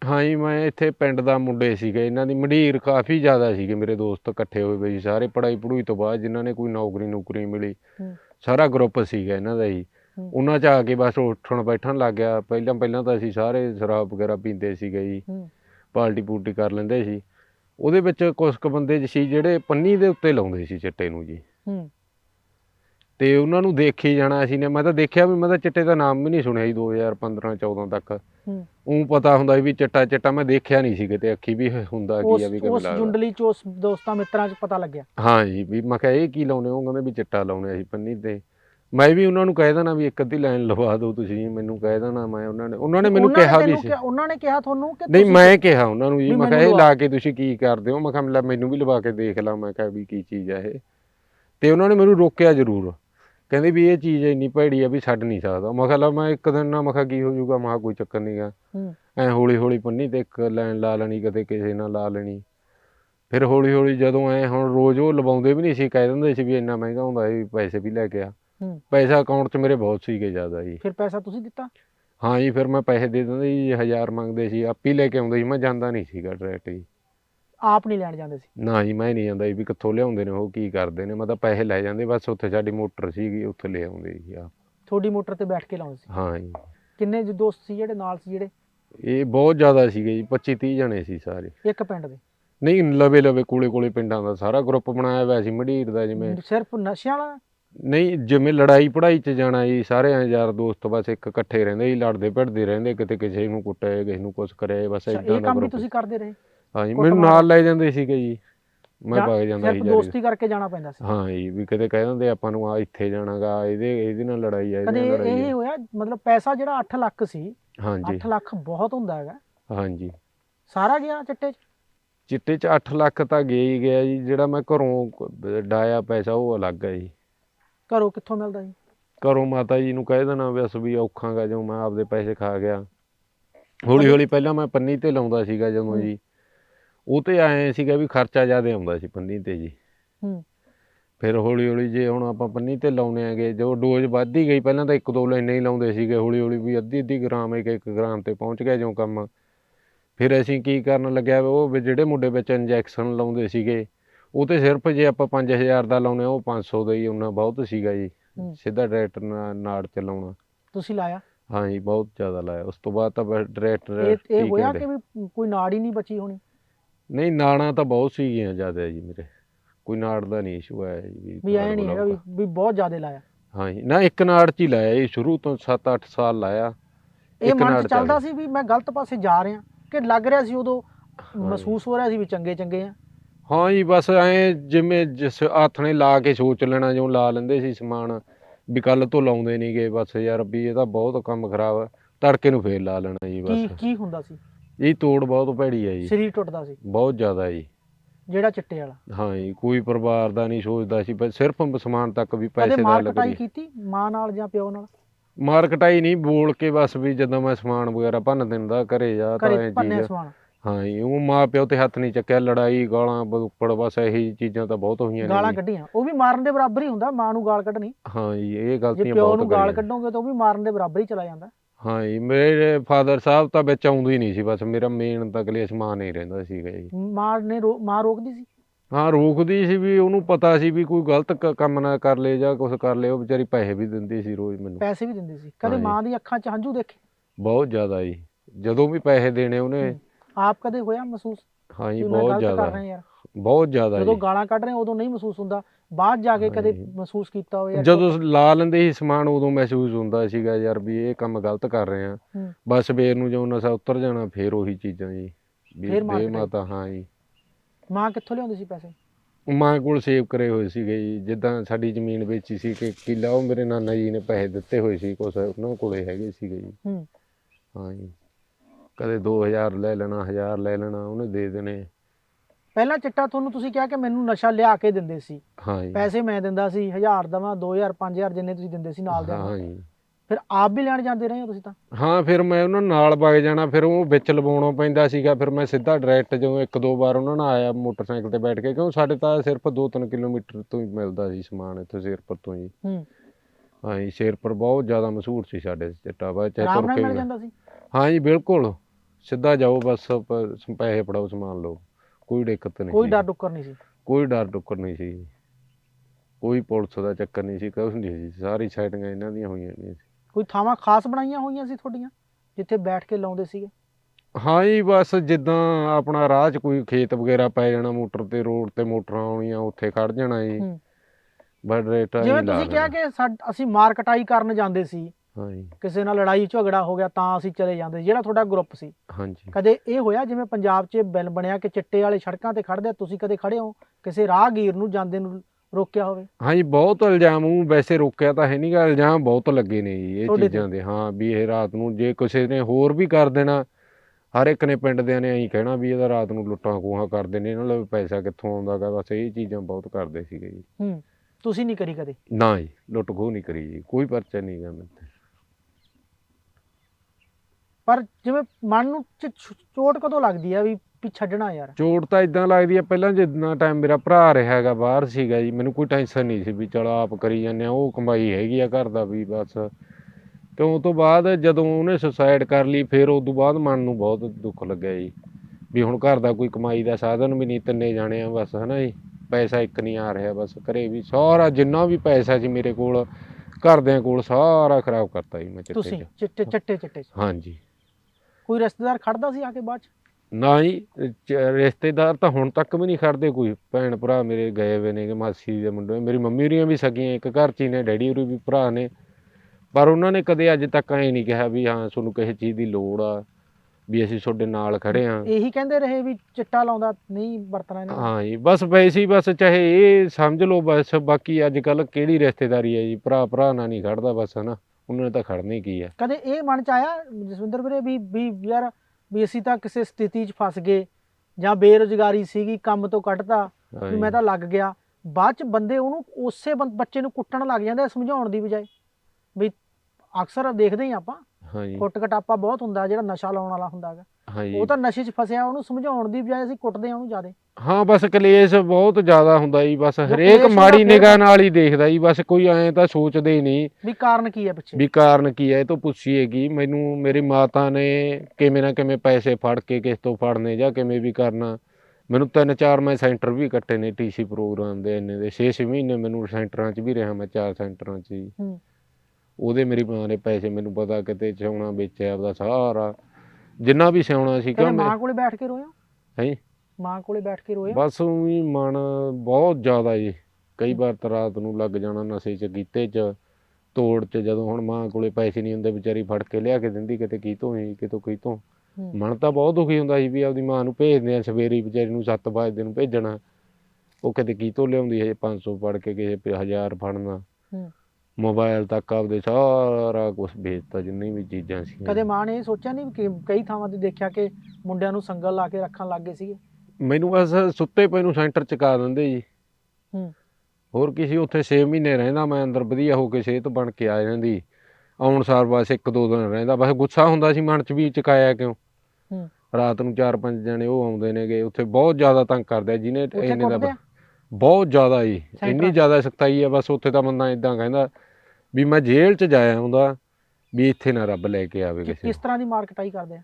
ਹਾਂ ਜੀ ਮੈਂ ਇੱਥੇ ਪਿੰਡ ਦਾ ਮੁੰਡੇ ਸੀਗੇ। ਇਹਨਾਂ ਦੀ ਮੰਡੀਰ ਕਾਫੀ ਜ਼ਿਆਦਾ ਸੀਗੇ ਮੇਰੇ ਦੋਸਤ ਇਕੱਠੇ ਹੋਏ ਸੀ ਸਾਰੇ ਪੜਾਈ ਪੜੂਈ ਤੋਂ ਬਾਅਦ ਜਿਨ੍ਹਾਂ ਨੇ ਕੋਈ ਨੌਕਰੀ ਨੌਕਰੀ ਮਿਲੀ। ਸਾਰਾ ਗਰੁੱਪ ਸੀਗਾ ਇਹਨਾਂ ਦਾ ਜੀ। ਹੂੰ। ਉਹਨਾਂ ਚ ਆ ਕੇ ਬਸ ਉੱਠਣ ਬੈਠਣ ਲੱਗ ਗਿਆ। ਪਹਿਲਾਂ ਪਹਿਲਾਂ ਤਾਂ ਅਸੀਂ ਸਾਰੇ ਸ਼ਰਾਬ ਵਗੈਰਾ ਪੀਂਦੇ ਸੀਗੇ ਜੀ। ਹੂੰ। ਪਾਰਟੀ ਪੂਰਟੀ ਕਰ ਲੈਂਦੇ ਸੀ। ਉਹਦੇ ਵਿੱਚ ਕੁਝ ਕੁ ਬੰਦੇ ਜ ਸੀ ਜਿਹੜੇ ਪੰਨੀ ਦੇ ਉੱਤੇ ਲਾਉਂਦੇ ਸੀ ਚਿੱਟੇ ਨੂੰ ਜੀ। ਹੂੰ। ਤੇ ਉਹਨਾਂ ਨੂੰ ਦੇਖੀ ਜਾਣਾ ਅਸੀਂ ਨੇ। ਮੈਂ ਤਾਂ ਦੇਖਿਆ ਵੀ ਮੈਂ ਤਾਂ ਚਿੱਟੇ ਦਾ ਨਾਮ ਵੀ ਨਹੀਂ ਸੁਣਿਆ ਜੀ 2015 14 ਤੱਕ। ਹੂੰ। ਉਹ ਪਤਾ ਹੁੰਦਾ ਵੀ ਚਿੱਟਾ ਚਿੱਟਾ ਮੈਂ ਦੇਖਿਆ ਨਹੀਂ ਸੀ ਕਿਤੇ। ਅੱਖੀ ਵੀ ਹੁੰਦਾ ਕੀ ਆ ਵੀ ਕਿਵੇਂ ਉਸ ਜੁੰਡਲੀ ਚ ਉਸ ਦੋਸਤਾਂ ਮਿੱਤਰਾਂ ਚ ਪਤਾ ਲੱਗਿਆ। ਹਾਂ ਜੀ ਵੀ ਮੈਂ ਕਿਹਾ ਇਹ ਕੀ ਲਾਉਨੇ ਉਹ ਕਹਿੰਦੇ ਵੀ ਚਿੱਟਾ ਲਾਉਨੇ ਅਸੀਂ ਪੰਨੀ ਤੇ। ਮੈਂ ਵੀ ਉਹਨਾਂ ਨੂੰ ਕਹਿ ਦੇਣਾ ਵੀ ਇੱਕ ਅੱਧੀ ਲਾਈਨ ਲਵਾ ਦਿਓ ਤੁਸੀਂ ਮੈਨੂੰ ਕਹਿ ਦੇਣਾ ਮੈਂ ਉਹਨਾਂ ਨੇ ਉਹਨਾਂ ਨੇ ਮੈਨੂੰ ਕਿਹਾ ਵੀ ਸੀ। ਉਹਨਾਂ ਨੇ ਕਿਹਾ ਤੁਹਾਨੂੰ ਕਿ ਨਹੀਂ ਮੈਂ ਕਿਹਾ ਉਹਨਾਂ ਨੂੰ ਜੀ ਮੈਂ ਕਿਹਾ ਇਹ ਲਾ ਕੇ ਤੁਸੀਂ ਕੀ ਕਰਦੇ ਹੋ? ਮੈਂ ਕਿਹਾ ਲੈ ਮੈਨੂੰ ਵੀ ਲਵਾ ਕੇ ਦੇਖ ਲਾ। ਮੈਂ ਕਿਹਾ ਵੀ ਕੀ ਚੀਜ਼ ਆ ਇਹ? ਤੇ ਉਹਨਾਂ ਨੇ ਮੈਨੂੰ ਰੋਕਿਆ ਜ਼ਰੂਰ। ਕਹਿੰਦੇ ਵੀ ਇਹ ਚੀਜ਼ ਇੰਨੀ ਭੈੜੀ ਆ ਵੀ ਛੱਡ ਨਹੀਂ ਸਕਦਾ। ਮੈਂ ਕਿਹਾ ਲਾ ਮੈਂ ਇੱਕ ਦਿਨ ਨਾ ਮੈਂ ਕਿਹਾ ਕੀ ਹੋ ਜਾਊਗਾ? ਮੈਂ ਕੋਈ ਚੱਕਰ ਨਹੀਂਗਾ ਐ ਹੌਲੀ ਹੌਲੀ ਪੰਨੀ ਤੇ ਇੱਕ ਲਾਈਨ ਲਾ ਲੈਣੀ ਕਦੇ ਕਿਸੇ ਨਾਲ ਲਾ ਲੈਣੀ। ਫਿਰ ਹੌਲੀ ਹੌਲੀ ਜਦੋਂ ਐ ਹੁਣ ਰੋਜ਼ ਉਹ ਲਵਾਉਂਦੇ ਵੀ ਨਹੀਂ ਸੀ ਕਹਿ ਦਿੰਦੇ ਸੀ ਵੀ ਇੰਨਾ ਮਹਿੰਗਾ ਹੁੰਦਾ ਇਹ ਪੈਸੇ ਵੀ ਲੈ ਕੇ ਆ। ਹੂੰ। ਪੈਸਾ ਅਕਾਊਂਟ 'ਚ ਮੇਰੇ ਬਹੁਤ ਸੀਗੇ ਜ਼ਿਆਦਾ ਜੀ। ਫਿਰ ਪੈਸਾ ਤੁਸੀਂ ਦਿੱਤਾ? ਹਾਂ ਜੀ ਫਿਰ ਮੈਂ ਪੈਸੇ ਦੇ ਦਿੰਦਾ ਜੀ ਹਜ਼ਾਰ ਮੰਗਦੇ ਸੀ। ਆਪ ਲੈ ਕੇ ਆਉਂਦੇ ਸੀ ਮੈਂ ਜਾਂਦਾ ਨਹੀਂ ਸੀਗਾ ਡਾਇਰੈਕਟ ਜੀ। ਆਪ ਨਹੀਂ ਲੈਣ ਜਾਂਦੇ ਸੀ? ਨਾ ਜੀ ਮੈਂ ਨਹੀਂ ਜਾਂਦਾ ਜੀ ਵੀ ਕਿੱਥੋਂ ਲਿਆਉਂਦੇ ਨੇ ਉਹ ਕੀ ਕਰਦੇ ਨੇ। ਮੈਂ ਤਾਂ ਪੈਸੇ ਲੈ ਜਾਂਦੇ ਬਸ ਉੱਥੇ ਸਾਡੀ ਮੋਟਰ ਸੀਗੀ ਉੱਥੇ ਲੈ ਆਉਂਦੇ ਜੀ ਆ ਤੁਹਾਡੀ ਮੋਟਰ ਤੇ ਬੈਠ ਕੇ ਲਾਉਂਦੇ ਸੀ? ਹਾਂ ਜੀ। ਕਿੰਨੇ ਜੀ ਦੋਸਤ ਸੀ ਜਿਹੜੇ ਨਾਲ ਸੀ ਜਿਹੜੇ? ਇਹ ਬਹੁਤ ਜ਼ਿਆਦਾ ਸੀਗੇ ਜੀ 25 30 ਜਣੇ ਸੀ ਸਾਰੇ। ਇੱਕ ਪਿੰਡ ਦੇ? ਨਹੀਂ ਲਵੇ ਲਵੇ ਕੋਲੇ ਕੋਲੇ ਪਿੰਡਾਂ ਦਾ ਸਾਰਾ ਗਰੁੱਪ ਬਣਾਇਆ ਹੋਇਆ ਸੀ ਮਢੀਰ ਦਾ ਜਿਵੇਂ। ਸਿਰਫ ਨਸ਼ਿਆਂ ਵਾਲਾ? ਨਹੀਂ ਜਿਵੇਂ ਲੜਾਈ ਪੜਾਈ 'ਚ ਜਾਣਾ ਜੀ ਸਾਰੇ ਐਂ ਯਾਰ ਦੋਸਤ ਬਸ ਇੱਕ ਇਕੱਠੇ ਰਹਿੰਦੇ ਜੀ ਲੜਦੇ ਭਿੜਦੇ ਰਹਿੰਦੇ ਕਿਤੇ ਕਿਸੇ ਨੂੰ ਕੁੱਟੇ ਕਿਸੇ ਨੂੰ ਕੁਛ ਕਰੇ ਬਸ ਅੱਛਾ, ਇਦਾਂ ਇਹ ਦਾ ਕੰਮ ਵੀ ਤੁਸੀਂ ਕਰਦੇ ਰਹੇ? ਹਾਂਜੀ ਕੁੱਟਮਾਰ? ਮੈਨੂੰ ਨਾਲ ਲੈ ਜਾਂਦੇ ਸੀਗੇ ਜੀ। ਮੈਂ ਜਾਂ ਭੱਗ ਜਾਂਦਾ ਸੀ ਸਿਰਫ ਦੋਸਤੀ ਕਰਕੇ ਜਾਣਾ ਪੈਂਦਾ ਸੀ? ਹਾਂ ਜੀ ਵੀ ਕਿਤੇ ਕਹਿ ਦਿੰਦੇ ਆਪਾਂ ਨੂੰ ਆ ਇੱਥੇ ਜਾਣਾਗਾ ਇਹਦੇ ਇਹਦੇ ਨਾਲ ਲੜਾਈ ਆ ਇਹਦੇ ਕਦੇ ਨਾਲ ਲੜਾਈ ਇਹ ਆ। ਹੋਇਆ ਮਤਲਬ ਪੈਸਾ ਜਿਹੜਾ 8 ਲੱਖ ਸੀ ਹਾਂਜੀ। 8 ਲੱਖ ਬਹੁਤ ਹੁੰਦਾ ਹੈਗਾ। ਹਾਂਜੀ। ਸਾਰਾ ਗਿਆ ਚਿੱਟੇ 'ਚ? ਚਿੱਟੇ 'ਚ 8 ਲੱਖ ਤਾਂ ਗਿਆ ਹੀ ਗਿਆ ਜੀ ਜਿਹੜਾ ਮੈਂ ਘਰੋਂ ਕ- ਡਾਇਆ ਪੈਸਾ ਉਹ ਅਲੱਗ ਹੈ ਜੀ। ਘਰੋਂ ਕਿੱਥੋਂ ਮਿਲਦਾ ਜੀ? ਘਰੋਂ ਮਾਤਾ ਜੀ ਨੂੰ ਕਹਿ ਦੇਣਾ ਬਸ ਵੀ ਔਖਾਂਗਾ ਜੋ ਮੈਂ ਆਪਦੇ ਪੈਸੇ ਖਾ ਗਿਆ। ਹੌਲੀ ਹੌਲੀ ਪਹਿਲਾਂ ਮੈਂ ਪੰਨੀ ਤੇ ਲਾਉਂਦਾ ਸੀਗਾ ਜਦੋਂ। ਜੀ। ਉਹ ਤੇ ਆਏ ਸੀਗਾ ਵੀ ਖਰਚਾ ਜ਼ਿਆਦਾ ਆਉਂਦਾ ਸੀ ਪੰਨੀ ਤੇ ਜੀ। ਹੂੰ। ਫਿਰ ਹੌਲੀ ਹੌਲੀ ਜੇ ਹੁਣ ਆਪਾਂ ਪੰਨੀ ਤੇ ਲਾਉਣੇ ਆਗੇ ਜੋ ਡੋਜ਼ ਵੱਧਦੀ ਗਈ ਪਹਿਲਾਂ ਤਾਂ ਇੱਕ ਦੋ ਲਾਈਨਾਂ ਹੀ ਲਾਉਂਦੇ ਸੀਗੇ ਹੌਲੀ ਹੌਲੀ ਵੀ ਅੱਧੀ ਅੱਧੀ ਗ੍ਰਾਮ ਇੱਕ ਇੱਕ ਗ੍ਰਾਮ ਤੇ ਪਹੁੰਚ ਗਿਆ ਜੋ ਕੰਮ। ਫਿਰ ਅਸੀਂ ਕੀ ਕਰਨ ਲੱਗਿਆ ਉਹ ਜਿਹੜੇ ਮੁੰਡੇ ਵਿੱਚ ਇੰਜੈਕਸ਼ਨ ਲਾਉਂਦੇ ਸੀਗੇ ਉਹ ਤੇ ਸਿਰਫ ਜੇ ਆਪਾਂ 5000 ਦਾ ਲਾਉਣੇ ਉਹ 500 ਦਾ ਹੀ ਉਹਨਾਂ ਬਹੁਤ ਸੀਗਾ ਜੀ। ਹੂੰ। ਸਿੱਧਾ ਡਾਇਰੈਕਟ ਨਾੜ ਚ ਲਾਉਣਾ। ਤੁਸੀਂ ਲਾਇਆ? ਹਾਂ ਜੀ ਬਹੁਤ ਜ਼ਿਆਦਾ ਲਾਇਆ। ਉਸ ਤੋਂ ਬਾਅਦ ਤਾਂ ਡਾਇਰੈਕਟ ਇਹ ਇਹ ਹੋਇਆ ਕਿ ਵੀ ਕੋਈ ਨਾੜ ਹੀ ਨਹੀਂ ਬਚੀ ਹੋਣੀ? ਨਹੀਂ ਨਾੜਾਂ ਤਾਂ ਬਹੁਤ ਸੀਗੀਆਂ ਜ਼ਿਆਦਾ ਜੀ ਮੇਰੇ। ਕੋਈ ਨਾੜ ਦਾ ਨਹੀਂ ਇਸ਼ੂ ਆਇਆ ਜੀ ਵੀ ਐ ਨਾੜ ਨਹੀਂ ਹੈਗਾ ਵੀ। ਵੀ ਬਹੁਤ ਜ਼ਿਆਦਾ ਲਾਇਆ। ਹਾਂ ਜੀ ਨਾ ਇੱਕ ਨਾੜ ਚ ਹੀ ਲਾਇਆ ਜੀ ਸ਼ੁਰੂ ਤੋਂ 7-8 ਸਾਲ ਲਾਇਆ। ਇਹ ਇੱਕ ਮਨ ਨਾੜ ਚ ਚ ਚੱਲਦਾ। ਸੀ ਵੀ ਮੈਂ ਗਲਤ ਪਾਸੇ ਜਾ ਰਿਹਾ ਕਿ ਲੱਗ ਰਿਹਾ ਸੀ ਉਦੋਂ। ਮਹਿਸੂਸ ਹੋ ਰਿਹਾ ਸੀ ਵੀ ਚੰਗੇ ਚੰਗੇ ਆ। ਹਾਂ ਜੀ ਬਸ ਐ ਜਿਵੇਂ ਜਿਸ ਨੇ ਲਾ ਕੇ ਸੋਚ ਲੈਣਾ ਜਿਉਂ ਲਾ ਲੈਂਦੇ ਸੀ ਸਮਾਨ ਵੀ ਕੱਲ ਤੋਂ ਲਾਉਂਦੇ ਨਹੀਂਗੇ ਬਸ ਯਾਰ ਵੀ ਇਹ ਤਾਂ ਬਹੁਤ ਕੰਮ ਖਰਾਬ ਆ ਤੜਕੇ ਨੂੰ ਫੇਰ ਲਾ ਲੈਣਾ ਜੀ ਕੀ ਬਸ। ਕੀ ਹੁੰਦਾ ਸੀ? ਇਹ ਤੋੜ ਬਹੁਤ ਭੈੜੀ ਹੈ ਜੀ। ਸਰੀਰ ਟੁੱਟਦਾ ਸੀ? ਬਹੁਤ ਜ਼ਿਆਦਾ ਜੀ। ਜਿਹੜਾ ਚਿੱਟੇ ਵਾਲਾ? ਹਾਂ ਜੀ ਕੋਈ ਪਰਿਵਾਰ ਦਾ ਨਹੀਂ ਸੋਚਦਾ ਸੀ ਬਸ ਸਿਰਫ ਸਮਾਨ ਤੱਕ ਵੀ ਕਦੇ ਪੈਸੇ ਦਾ ਮਾਰ ਕਟਾਈ ਰਹੀ ਕੀਤੀ ਮਾਂ ਨਾਲ ਜਾਂ ਪਿਓ ਨਾਲ? ਮਾਰ ਕਟਾਈ ਨਹੀਂ ਬੋਲ ਕੇ ਬਸ ਵੀ ਜਦੋਂ ਮੈਂ ਸਮਾਨ ਵਗੈਰਾ ਭੰਨ ਦਿੰਦਾ ਘਰੇ ਜਾ ਤਾਂ ਘਰੇ ਭੰਨਿਆ ਚੀਜ਼ ਸਮਾਨ? ਹਾਂ ਜੀ ਉਹ ਮਾਂ ਪਿਓ ਤੇ ਹੱਥ ਨਹੀਂ ਚੱਕਿਆ ਲੜਾਈ ਗਾਲਾਂ ਉੱਪੜ ਬਸ ਇਹੀ ਚੀਜ਼ਾਂ ਤਾਂ ਬਹੁਤ ਹੋਈਆਂ ਨੇ ਗਾਲਾਂ ਜੀ। ਕੱਢੀਆਂ ਉਹ ਵੀ ਮਾਰਨ ਦੇ ਬਰਾਬਰ ਹੀ ਹੁੰਦਾ ਮਾਂ ਨੂੰ ਗਾਲ ਕੱਢਣੀ ਹਾਂ ਜੀ ਇਹ ਜੇ ਗਲਤੀਆਂ ਪਿਓ ਬਹੁਤ ਨੂੰ ਗਾਲ ਕਰੀਆਂ। ਕੱਢੋਗੇ ਤਾਂ ਉਹ ਵੀ ਮਾਰਨ ਦੇ ਬਰਾਬਰ ਹੀ ਚਲਾ ਜਾਂਦਾ ਹਾਂ ਜੀ ਮੇਰੇ ਫਾਦਰ ਸਾਹਿਬ ਤਾਂ ਵਿੱਚ ਆਉਂਦੇ ਹੀ ਨਹੀਂ ਸੀ ਬਸ ਮੇਰਾ ਮੇਨ ਤਾਂ ਕਲੇਸ਼ ਮਾਂ ਨਹੀਂ ਰਹਿੰਦਾ ਸੀਗਾ ਜੀ ਮਾਂ ਨੇ ਰੋ- ਮਾਂ ਰੋਕਦੀ ਸੀ ਹਾਂ ਰੋਕਦੀ ਸੀ ਵੀ ਉਹਨੂੰ ਪਤਾ ਸੀ ਵੀ ਕੋਈ ਗਲਤ ਕ- ਕੰਮ ਨਾ ਕਰ ਲੇ ਜਾਂ ਕੁਝ ਕਰ ਲੇ ਉਹ ਵਿਚਾਰੀ ਪੈਸੇ ਵੀ ਦਿੰਦੀ ਸੀ ਰੋਜ਼ ਮੈਨੂੰ ਪੈਸੇ ਵੀ ਦਿੰਦੀ ਸੀ ਕਦੇ ਹਾਂਜੀ। ਮਾਂ ਦੀ ਅੱਖਾਂ 'ਚ ਹੰਝੂ ਦੇਖੇ ਬਹੁਤ ਜ਼ਿਆਦਾ ਜੀ ਜਦੋਂ ਵੀ ਪੈਸੇ ਦੇਣੇ ਉਹਨੇ ਹੂੰ। ਆਪ ਕਦੇ ਹੋਇਆ ਮਹਿਸੂਸ? ਹਾਂ ਜੀ ਬਹੁਤ ਜ਼ਿਆਦਾ। ਬਹੁਤ ਜ਼ਿਆਦਾ ਜਦੋਂ ਗਾਲਾਂ ਕੱਢ ਰਹੇ ਉਦੋਂ ਨਹੀਂ ਮਹਿਸੂਸ ਹੁੰਦਾ। ਬਾਅਦ ਜਾ ਕੇ ਕਦੇ। ਮਹਿਸੂਸ ਕੀਤਾ ਯਾਰ ਜਦੋਂ ਲਾ ਲੈਂਦੇ ਸੀ ਸਮਾਨ ਉਦੋਂ ਮਹਿਸੂਸ ਹੁੰਦਾ ਸੀਗਾ ਯਾਰ ਵੀ ਇਹ ਕੰਮ ਗਲਤ ਕਰ ਰਹੇ ਆ। ਬਸ ਫੇਰ ਨੂੰ ਜਦੋਂ ਨਸ਼ਾ ਉਤਰ ਜਾਣਾ ਫੇਰ ਉਹੀ ਚੀਜ਼ਾਂ ਜੀ। ਫੇਰ। ਮਾਤਾ ਹਾਂ ਜੀ। ਮਾਂ ਕਿੱਥੋਂ ਲਿਆਉਂਦੀ ਸੀ ਪੈਸੇ? ਮਾਂ ਕੋਲ ਸੇਵ ਕਰੇ ਹੋਏ ਸੀਗੇ ਜੀ। ਜਿੱਦਾਂ ਸਾਡੀ ਜ਼ਮੀਨ ਵੇਚੀ ਸੀ ਕਿ ਕਿੱਲਾ ਉਹ ਮੇਰੇ ਨਾਨਾ ਜੀ ਨੇ ਪੈਸੇ ਦਿੱਤੇ ਹੋਏ ਸੀ ਕੁਛ ਉਹਨਾਂ ਕੋਲੇ ਹੈਗੇ ਸੀਗੇ ਜੀ। ਹਾਂ ਜੀ। ਕਦੇ 2000 ਲੈ ਲੈਣਾ 1000 ਲੈ ਲੈਣਾ ਉਹਨੇ ਦੇ ਦੇਣੇ। ਪਹਿਲਾਂ ਚਿੱਟਾ ਤੁਹਾਨੂੰ ਤੁਸੀਂ ਕਿਹਾ ਕਿ ਮੈਨੂੰ ਨਸ਼ਾ ਲਿਆ ਕੇ ਦਿੰਦੇ ਸੀ। ਹਾਂ ਜੀ। ਪੈਸੇ ਮੈਂ ਦਿੰਦਾ ਸੀ 1000 ਦਵਾਂ 2000 5000 ਜਿੰਨੇ ਤੁਸੀਂ ਦਿੰਦੇ ਸੀ ਨਾਲ ਦੇ ਹਾਂ ਜੀ। ਫਿਰ ਆਪ ਵੀ ਲੈਣ ਜਾਂਦੇ ਰਹੇ ਹੋ ਤੁਸੀਂ ਤਾਂ? ਹਾਂ ਫਿਰ ਮੈਂ ਉਹਨਾਂ ਨਾਲ ਵਗ ਜਾਣਾ ਫਿਰ ਉਹ ਵਿੱਚ ਲਵਾਉਣਾ ਪੈਂਦਾ ਸੀਗਾ ਫਿਰ ਮੈਂ ਸਿੱਧਾ ਡਾਇਰੈਕਟ ਜਦੋਂ ਇੱਕ ਦੋ ਵਾਰ ਉਹਨਾਂ ਨਾਲ ਆਇਆ ਮੋਟਰਸਾਈਕਲ ਤੇ ਬੈਠ ਕੇ ਕਿਉਂ ਸਾਡੇ ਤਾਂ ਸਿਰਫ 2-3 ਕਿਲੋਮੀਟਰ ਤੋਂ ਹੀ ਮਿਲਦਾ ਸੀ ਸਮਾਨ ਇੱਥੇ ਸ਼ੇਰਪੁਰ ਤੋਂ ਹੂੰ। ਹਾਂ ਜੀ ਸ਼ੇਰਪੁਰ ਬਹੁਤ ਜ਼ਿਆਦਾ ਮਸ਼ਹੂਰ ਸੀ ਸਾਡੇ ਚਿੱਟਾ ਵਾ ਚਾਹੇ ਤੁਰ ਕੇ ਹਾਂ ਜੀ ਬਿਲਕੁਲ। ਸਿੱਧਾ ਜਾਓ ਬਸ ਪ- ਪੈਸੇ ਫੜਾਓ ਸਮਾਨ ਲਓ। ਕੋਈ ਦਿੱਕਤ ਨਹੀਂ ਕੋਈ ਸੀ। ਡਰ ਡੁੱਕਰ ਨਹੀਂ ਸੀ। ਕੋਈ ਡਰ ਡੁੱਕਰ ਨਹੀਂ ਸੀ। ਕੋਈ ਪੁਲਿਸ ਦਾ ਚੱਕਰ ਨਹੀਂ ਸੀ ਕੁਛ ਨਹੀਂ ਸੀ। ਸਾਰੀ ਸਾਈਟਿੰਗਾਂ ਇਹਨਾਂ ਦੀਆਂ ਹੋਈਆਂ ਨੇ ਕੋਈ ਥਾਵਾਂ ਖਾਸ ਬਣਾਈਆਂ ਹੋਈਆਂ ਸੀ ਤੁਹਾਡੀਆਂ ਜਿੱਥੇ ਬੈਠ ਕੇ ਲਾਉਂਦੇ ਸੀਗੇ? ਹਾਂ ਜੀ ਬਸ ਜਿੱਦਾਂ ਆਪਣਾ ਰਾਹ 'ਚ ਕੋਈ ਖੇਤ ਵਗੈਰਾ ਪੈ ਜਾਣਾ ਮੋਟਰ ਤੇ ਰੋਡ ਤੇ ਮੋਟਰਾਂ ਆਉਣੀਆਂ ਉੱਥੇ ਖੜ ਜਾਣਾ ਜੀ। ਹੂੰ। ਬੜ ਰੇਟਾ ਜਿਵੇਂ ਤੁਸੀਂ ਕਿਹਾ। ਕਿ ਸਾਡ- ਅਸੀਂ ਮਾਰ ਕਟਾਈ ਕਰਨ ਜਾਂਦੇ ਸੀ ਹਾਂ ਜੀ ਕਿਸੇ ਨਾਲ ਲੜਾਈ ਝਗੜਾ ਹੋ ਗਿਆ ਤਾਂ ਅਸੀਂ ਚਲੇ ਜਾਂਦੇ। ਜਿਹੜਾ ਤੁਹਾਡਾ ਗਰੁੱਪ ਸੀ। ਹਾਂਜੀ। ਕਦੇ ਇਹ ਹੋਇਆ ਜਿਵੇਂ ਪੰਜਾਬ 'ਚ ਬਿੱਲ ਬਣਿਆ ਕਿ ਚਿੱਟੇ ਵਾਲੇ ਸੜਕਾਂ ਤੇ ਖੜਦੇ ਆ, ਤੁਸੀਂ ਕਦੇ ਖੜੇ ਹੋ? ਕਿਸੇ ਰਾਹਗੀਰ ਨੂੰ ਜਾਂਦੇ ਨੂੰ ਰੋਕਿਆ ਹੋਵੇ? ਹਾਂ ਜੀ ਬਹੁਤ ਇਲਜ਼ਾਮ ਉਹ ਵੈਸੇ ਰੋਕਿਆ ਤਾਂ ਹੈ ਨਹੀਂਗਾ ਇਲਜ਼ਾਮ ਬਹੁਤ ਲੱਗੇ ਨੇ ਜੀ ਇਹ ਤੁਹਾਡੇ ਤੇ? ਚੀਜ਼ਾਂ ਦੇ। ਹਾਂ ਵੀ ਇਹ ਰਾਤ ਨੂੰ ਜੇ ਕਿਸੇ ਨੇ ਹੋਰ ਵੀ ਕਰ ਦੇਣਾ ਹਰ ਇੱਕ ਨੇ ਪਿੰਡ ਦਿਆਂ ਨੇ ਐਂ ਕਹਿਣਾ ਵੀ ਇਹਦਾ ਰਾਤ ਨੂੰ ਲੁੱਟਾਂ ਖੋਹਾਂ ਕਰਦੇ ਨੇ ਇਹਨਾਂ ਲਈ ਪੈਸਾ ਕਿੱਥੋਂ ਆਉਂਦਾਗਾ ਬਸ ਇਹ ਚੀਜ਼ਾਂ ਬਹੁਤ ਕਰਦੇ ਸੀਗੇ ਜੀ। ਹੂੰ ਤੁਸੀਂ ਨਹੀਂ ਕਰੀ ਕਦੇ? ਨਾ ਜੀ ਲੁੱਟ ਖੋਹ ਨਹੀਂ ਕਰੀ ਜੀ ਕੋਈ ਪਰਚਾ ਨਹੀਂ ਗਾ ਮੇਰੇ ਤੇ। ਪਰ ਜਿਵੇਂ ਮਨ ਨੂੰ ਚ- ਚੋਟ ਕਦੋਂ ਲੱਗਦੀ ਆ ਵੀ ਵੀ ਛੱਡਣਾ ਯਾਰ? ਚੋਟ ਤਾਂ ਇਦਾਂ ਲੱਗਦੀ ਆ ਪਹਿਲਾਂ ਜਿੰਨਾ ਟਾਈਮ ਮੇਰਾ ਭਰਾ ਰਿਹਾ ਹੈਗਾ ਬਾਹਰ ਸੀਗਾ ਜੀ ਮੈਨੂੰ ਕੋਈ ਟੈਨਸ਼ਨ ਨਹੀਂ ਸੀ ਵੀ ਚਲ ਆਪ ਕਰੀ ਜਾਂਦੇ ਆ ਉਹ ਕਮਾਈ ਹੈਗੀ ਆ ਘਰ ਦਾ ਵੀ ਬਸ। ਤੇ ਉਹ ਤੋਂ ਬਾਅਦ ਜਦੋਂ ਉਹਨੇ ਸੁਸਾਈਡ ਕਰ ਲਈ ਫਿਰ ਉਸ ਤੋਂ ਬਾਅਦ ਮਨ ਨੂੰ ਬਹੁਤ ਦੁੱਖ ਲੱਗਿਆ ਜੀ। ਵੀ ਹੁਣ ਘਰ ਦਾ ਕੋਈ ਕਮਾਈ ਦਾ ਸਾਧਨ ਵੀ ਨਹੀਂ ਤਿੰਨੇ ਜਾਣੇ ਆ ਬਸ ਹਨਾ ਜੀ। ਪੈਸਾ ਇੱਕ ਨਹੀਂ ਆ ਰਿਹਾ ਬਸ ਘਰੇ ਵੀ ਸਾਰਾ ਜਿੰਨਾ ਵੀ ਪੈਸਾ ਸੀ ਮੇਰੇ ਕੋਲ ਘਰਦਿਆਂ ਕੋਲ ਸਾਰਾ ਖਰਾਬ ਕਰਤਾ ਜੀ ਮੈਂ ਚਿੱਟੇ ਤੁਸੀਂ ਚਿੱਟੇ ਚਿੱਟੇ ਚਿੱਟੇ 'ਚ। ਹਾਂਜੀ। ਕੋਈ ਰਿਸ਼ਤੇਦਾਰ ਖੜਦਾ ਸੀ ਆ ਕੇ ਬਾਅਦ ਚ? ਨਾ ਚ- ਰਿਸ਼ਤੇਦਾਰ ਤਾਂ ਹੁਣ ਤੱਕ ਵੀ ਨਹੀਂ ਖੜਦੇ ਕੋਈ। ਭੈਣ ਭਰਾ ਮੇਰੇ ਗਏ ਹੋਏ ਨੇ ਮਾਸੀ ਦੇ ਮੁੰਡੇ। ਮੇਰੀ ਮੰਮੀ ਹੋਰੀਆਂ ਵੀ ਸਗੀਆਂ ਇੱਕ ਘਰ 'ਚ ਹੀ ਨੇ ਡੈਡੀ ਹੋਰੀ ਵੀ ਭਰਾ ਨੇ। ਪਰ ਉਹਨਾਂ ਨੇ ਕਦੇ ਅੱਜ ਤੱਕ ਐ ਨਹੀਂ ਕਿਹਾ ਵੀ ਹਾਂ ਤੁਹਾਨੂੰ ਕਿਸੇ ਚੀਜ਼ ਦੀ ਲੋੜ ਆ ਵੀ ਅਸੀਂ ਤੁਹਾਡੇ ਨਾਲ ਖੜੇ ਆ। ਇਹੀ ਕਹਿੰਦੇ ਰਹੇ ਵੀ ਚਿੱਟਾ ਲਾਉਂਦਾ ਨਹੀਂ ਵਰਤਣਾ ਇਹਨਾਂ। ਹਾਂ ਜੀ ਬਸ ਵੈਸੇ ਹੀ ਬਸ ਚਾਹੇ ਇਹ ਸਮਝ ਲਓ ਬਸ ਬਾਕੀ ਅੱਜ ਕੱਲ ਕਿਹੜੀ ਰਿਸ਼ਤੇਦਾਰੀ ਹੈ ਜੀ ਭਰਾ ਭਰਾ ਨਾਲ ਨਹੀਂ ਖੜਦਾ ਬਸ ਹਨਾ? ਉਹਨਾਂ ਨੇ ਤਾਂ ਖੜਨੀ ਕੀ ਆ? ਕਦੇ ਇਹ ਮਨ ਚ ਆਇਆ ਜਸਵਿੰਦਰ ਵੀਰੇ ਵੀ ਵੀ ਯਾਰ ਵੀ ਅਸੀਂ ਤਾਂ ਕਿਸੇ ਸਥਿਤੀ 'ਚ ਫਸ ਗਏ ਜਾਂ ਬੇਰੁਜ਼ਗਾਰੀ ਸੀਗੀ ਕੰਮ ਤੋਂ ਕੱਢਤਾ ਹਾਂ ਵੀ। ਮੈਂ ਤਾਂ ਲੱਗ ਗਿਆ। ਬਾਅਦ ਚ ਬੰਦੇ ਉਹਨੂੰ ਉਸੇ ਬੱਚੇ ਨੂੰ ਕੁੱਟਣ ਲੱਗ ਜਾਂਦੇ ਸਮਝਾਉਣ ਦੀ ਬਜਾਏ। ਵੀ ਅਕਸਰ ਦੇਖਦੇ ਹੀ ਆਪਾਂ। ਹਾਂ ਜੀ ਕੁੱਟ ਕਟਾਪਾ ਬਹੁਤ ਹੁੰਦਾ ਜਿਹੜਾ ਨਸ਼ਾ ਲਾਉਣ ਵਾਲਾ ਹੁੰਦਾ ਹੈਗਾ। ਹਾਂ ਜੀ ਉਹ ਤਾਂ ਨਸ਼ੇ 'ਚ ਫਸਿਆ ਉਹਨੂੰ ਸਮਝਾਉਣ ਦੀ ਬਜਾਏ ਅਸੀਂ ਕੁੱਟਦੇ ਆ ਉਹਨੂੰ ਜ਼ਿਆਦੇ। ਹਾਂ ਬਸ ਕਲੇਸ਼ ਬਹੁਤ ਜ਼ਿਆਦਾ ਹੁੰਦਾ ਜੀ ਬਸ ਹਰੇਕ ਕਲੇਸ਼ ਮਾੜੀ ਨਿਗਾਹ ਨਾਲ ਹੀ ਦੇਖਦਾ ਜੀ ਬਸ ਕੋਈ ਐਂ ਤਾਂ ਸੋਚਦੇ ਹੀ ਨਹੀਂ। ਵੀ ਕਾਰਨ ਕੀ ਹੈ ਪਿੱਛੇ? ਵੀ ਕਾਰਨ ਕੀ ਹੈ ਇਹ ਤੋਂ ਪੁੱਛੀਏਗੀ ਮੈਨੂੰ ਮੇਰੀ ਮਾਤਾ ਨੇ ਕਿਵੇਂ ਨਾ ਕਿਵੇਂ ਪੈਸੇ ਫੜ ਕੇ ਕਿਸ ਤੋਂ ਫੜਨੇ ਜਾਂ ਕਿਵੇਂ ਵੀ ਕਰਨਾ। ਮੈਨੂੰ ਤਿੰਨ ਚਾਰ ਮੈਂ ਸੈਂਟਰ ਵੀ ਕੱਟੇ ਨੇ ਟੀਸੀ ਪ੍ਰੋਗਰਾਮ ਦੇ ਇੰਨੇ ਦੇ 6-6 ਮਹੀਨੇ ਮੈਨੂੰ ਸੈਂਟਰਾਂ 'ਚ ਵੀ ਰਿਹਾ ਮੈਂ ਚਾਰ ਸੈਂਟਰਾਂ 'ਚ ਜੀ ਹੂੰ। ਉਹਦੇ ਮੇਰੀ ਮਾਂ ਨੇ ਪੈਸੇ ਮੈਨੂੰ ਪਤਾ ਕਿਤੇ ਸਿਉਣਾ ਵੇਚਿਆ ਆਪਦਾ ਸਾਰਾ। ਜਿੰਨਾ ਵੀ ਸਿਉਣਾ ਸੀ ਕਿਉਂ ਮਾਂ ਕੋਲੇ ਬੈਠ ਕੇ ਰੋਇਆ? ਹੈਂ? ਮਾਂ ਕੋਲੇ ਬੈਠ ਕੇ ਰੋਇਆ? ਬਸ ਉਹੀ ਮਨ ਬਹੁਤ ਜ਼ਿਆਦਾ ਜੀ ਕਈ ਵਾਰ ਤਾਂ ਰਾਤ ਨੂੰ ਲੱਗ ਜਾਣਾ ਨਸ਼ੇ 'ਚ ਗੀਤੇ 'ਚ ਤੋੜ 'ਚ ਜਦੋਂ ਹੁਣ ਮਾਂ ਕੋਲੇ ਪੈਸੇ ਨਹੀਂ ਹੁੰਦੇ ਵਿਚਾਰੀ ਫੜ ਕੇ ਲਿਆ ਕੇ ਦਿੰਦੀ ਕਿਤੇ ਕੀ ਤੋਂ ਹੀ ਕਿਤੋਂ ਕੀ ਤੋਂ। ਮਨ ਤਾਂ ਬਹੁਤ ਦੁਖੀ ਹੁੰਦਾ ਸੀ ਵੀ ਆਪਦੀ ਮਾਂ ਨੂੰ ਭੇਜਦੇ ਆ ਸਵੇਰੇ ਵਿਚਾਰੀ ਨੂੰ 7 ਵਜੇ ਨੂੰ ਭੇਜਣਾ। ਉਹ ਕਿਤੇ ਕੀ ਤੋਂ ਲਿਆਉਂਦੀ ਹੈ 500 ਫੜ ਕੇ ਕਿਸੇ 1000 ਫੜਨਾ। ਮੋਬਾਈਲ ਤੱਕ ਆਪਦੇ ਸਾਰਾ ਕੁਝ ਵੇਚਤਾ ਜਿੰਨੀ ਵੀ ਚੀਜ਼ਾਂ ਸੀ ਕਦੇ ਮਾਂ ਨੇ ਇਹ ਸੋਚਿਆ ਨਹੀਂ ਕਿ ਕਈ ਥਾਵਾਂ ਤੇ ਦੇਖਿਆ ਕਿ ਮੁੰਡਿਆਂ ਨੂੰ ਸੰਗਲ ਲਾ ਕੇ ਰੱਖਣ ਲੱਗ ਗਏ ਸੀਗੇ ਮੈਨੂੰ ਬਸ ਸੁੱਤੇ ਪਏ ਨੂੰ ਸੈਂਟਰ ਚ ਕਾ ਦਿੰਦੇ ਜੀ ਹੂੰ। ਹੋਰ ਕਿਸੇ ਉੱਥੇ 6 ਮਹੀਨੇ ਰਹਿੰਦਾ ਮੈਂ ਅੰਦਰ ਵਧੀਆ ਹੋ ਕੇ ਸਿਹਤ ਬਣ ਕੇ ਆ ਜਾਂਦੀ ਆਉਣ ਸਾਰ ਬਸ ਇੱਕ ਦੋ ਦਿਨ ਰਹਿੰਦਾ ਬਸ ਗੁੱਸਾ ਹੁੰਦਾ ਸੀ ਮਨ ਚ ਵੀ ਚਕਾਇਆ ਕਿਉਂ ਹੂੰ। ਰਾਤ ਨੂੰ ਚਾਰ ਪੰਜ ਜਣੇ ਉਹ ਆਉਂਦੇ ਨੇਗੇ ਉੱਥੇ ਬਹੁਤ ਜ਼ਿਆਦਾ ਤੰਗ ਕਰਦੇ ਜਿਹਨੇ ਇੰਨੇ ਦਾ ਬਹੁਤ ਜ਼ਿਆਦਾ ਜੀ ਇੰਨੀ? ਜ਼ਿਆਦਾ ਸਖਤਾਈ ਆ ਬਸ ਉੱਥੇ ਤਾਂ ਬੰਦਾ ਇਦਾਂ ਕਹਿੰਦਾ ਵੀ ਮੈਂ ਜੇਲ੍ਹ ਚ ਜਾਇਆ ਹੁੰਦਾ ਵੀ ਇੱਥੇ ਨਾ ਰੱਬ ਲੈ ਕੇ ਆਵੇ ਕਿ ਕਿਸੇ ਕਿਸ ਤਰ੍ਹਾਂ ਦੀ ਮਾਰ ਕਟਾਈ ਕਰਦੇ ਆ?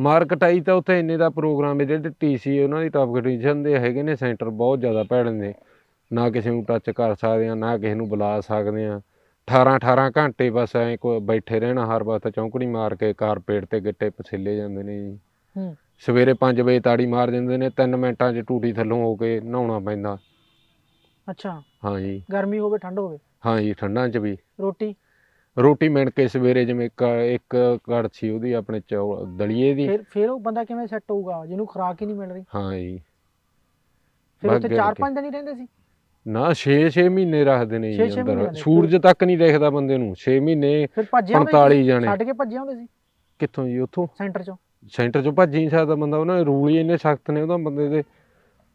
ਮਾਰ ਕਟਾਈ ਤਾਂ ਉੱਥੇ ਇੰਨੇ ਦਾ ਪ੍ਰੋਗਰਾਮ ਹੈ ਜਿਹੜੇ ਟੀਸੀ ਉਹਨਾਂ ਦੀ ਟਾਪ ਕੰਡੀਸ਼ਨ ਦੇ ਹੈਗੇ ਨੇ ਸੈਂਟਰ ਬਹੁਤ ਜ਼ਿਆਦਾ ਭੈੜੇ ਨੇ। ਨਾ ਕਿਸੇ ਨੂੰ ਟੱਚ ਕਰ ਸਕਦੇ ਆ ਨਾ ਕਿਸੇ ਨੂੰ ਬੁਲਾ ਸਕਦੇ ਆ 18 18 ਘੰਟੇ ਬਸ ਐ ਕੋ ਬੈਠੇ ਰਹਿਣਾ ਹਰ ਵਕਤ ਚੌਂਕੜੀ ਮਾਰ ਕੇ ਕਾਰਪੇਟ ਤੇ ਗਿੱਟੇ ਪਛੇਲੇ ਜਾਂਦੇ ਨੇ ਜੀ। ਹੂੰ। ਸਵੇਰੇ 5 ਵਜੇ ਤਾੜੀ ਮਾਰ ਦਿੰਦੇ ਨੇ 3 ਮਿੰਟਾਂ 'ਚ ਟੂਟੀ ਥੱਲੋਂ ਹੋ ਕੇ ਨਹਾਉਣਾ ਪੈਂਦਾ। ਅੱਛਾ। ਹਾਂ ਜੀ। ਗਰਮੀ ਹੋਵੇ ਠੰਡ ਹੋਵੇ। ਹਾਂ ਜੀ ਠੰਡਾਂ 'ਚ ਵੀ। ਰੋਟੀ? ਰੋਟੀ ਮਿਣ ਕੇ ਸਵੇਰੇ ਜਿਵੇਂ ਇੱਕ ਇੱਕ ਕੜਛੀ ਉਹਦੀ ਆਪਣੇ ਚੌਲ ਦਲੀਏ ਦੀ। ਫਿਰ ਫਿਰ ਉਹ ਬੰਦਾ ਕਿਵੇਂ ਸੈੱਟ ਹੋਊਗਾ? ਜਿਹਨੂੰ ਖੁਰਾਕ ਹੀ ਨਹੀਂ ਮਿਲ ਰਹੀ। ਹਾਂ ਜੀ। ਫਿਰ ਬਸ ਉੱਥੇ ਗਿਰ 4-5 ਦਿਨ ਹੀ ਰਹਿੰਦੇ ਸੀ? ਨਾ 6-6 ਮਹੀਨੇ ਰੱਖਦੇ ਨੇ ਜੀ ਅੰਦਰ। ਸੂਰਜ ਤੱਕ ਨਹੀਂ ਦਿਖਦਾ ਬੰਦੇ ਨੂੰ। 6 ਮਹੀਨੇ ਫਿਰ ਭੱਜੇ ਆਉਂਦੇ 45 ਸੀ? ਜਾਣੇ। ਛੱਡ ਕੇ ਭੱਜੇ ਆਉਂਦੇ ਸੀ? ਕਿੱਥੋਂ ਜੀ? ਉੱਥੋਂ? ਸੈਂਟਰ ਚੋਂ। ਸੈਂਟਰ ਚੋਂ ਭੱਜ ਨਹੀਂ ਸਕਦਾ ਬੰਦਾ। ਉਹਨਾਂ ਦੇ ਰੂਲ ਹੀ ਇੰਨੇ ਸਖਤ ਨੇ ਉਹਦਾ ਬੰਦੇ ਦੇ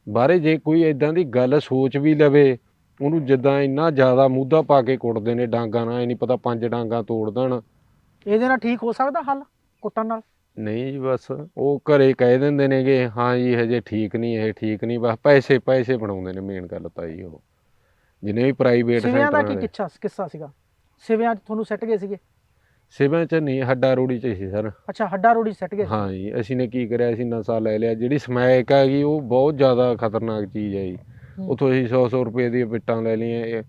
ਬਾਹਰੇ ਜੇ ਕੋਈ ਇਦਾਂ ਦੀ ਗੱਲ ਸੋਚ ਵੀ ਲਵੇ ਉਹਨੂੰ ਜਿੱਦਾਂ ਇੰਨਾ ਜ਼ਿਆਦਾ ਮੂਧਾ ਪਾ ਕੇ ਕੁੱਟਦੇ ਨੇ ਡਾਂਗਾ ਨਾਲ ਇਹ ਨਹੀਂ ਪਤਾ ਪੰਜ ਡਾਂਗਾ ਤੋੜ ਦੇਣ। ਇਹਦੇ ਨਾਲ ਠੀਕ ਹੋ ਸਕਦਾ ਹੱਲ ਕੁੱਟਣ ਨਾਲ? ਨਹੀਂ ਜੀ ਬਸ ਉਹ ਘਰੇ ਕਹਿ ਦਿੰਦੇ ਨੇਗੇ ਹਾਂ ਜੀ ਹਜੇ ਠੀਕ ਨਹੀਂ ਇਹ ਠੀਕ ਨਹੀਂ ਬਸ ਪੈਸੇ ਪੈਸੇ ਬਣਾਉਂਦੇ ਨੇ ਮੇਨ ਗੱਲ ਤਾਂ ਜੀ ਉਹ। ਜਿਨੇ ਵੀ ਪ੍ਰਾਈਵੇਟ ਸਿਵਿਆਂ ਦਾ ਸੈਂਟਰ ਕੀ ਕਿੱਛਾ ਕਿੱਸਾ ਸੀਗਾ? ਸਿਵਿਆਂ 'ਚ ਤੁਹਾਨੂੰ ਸੈੱਟ ਗਏ ਸੀਗੇ? ਸਿਵਿਆਂ ਚ ਨਹੀਂ ਹੱਡਾ ਰੋੜੀ ਚ ਸੀ ਸਰ। ਅੱਛਾ ਹੱਡਾ ਰੋੜੀ ਸੈੱਟ ਗਏ। ਹਾਂ ਜੀ ਅਸੀਂ ਨੇ ਕੀ ਕਰਿਆ ਅਸੀਂ ਨਸ਼ਾ ਲੈ ਲਿਆ। ਜਿਹੜੀ ਸਮੈਕ ਹੈਗੀ ਉਹ ਬਹੁਤ ਜ਼ਿਆਦਾ ਖਤਰਨਾਕ ਚੀਜ਼ ਹੈ ਜੀ। ਉੱਥੋਂ ਅਸੀਂ 100 100 ਰੁਪਏ ਦੀਆਂ ਪਿੱਟਾਂ ਲੈ ਲਈਆਂ ਇਹ-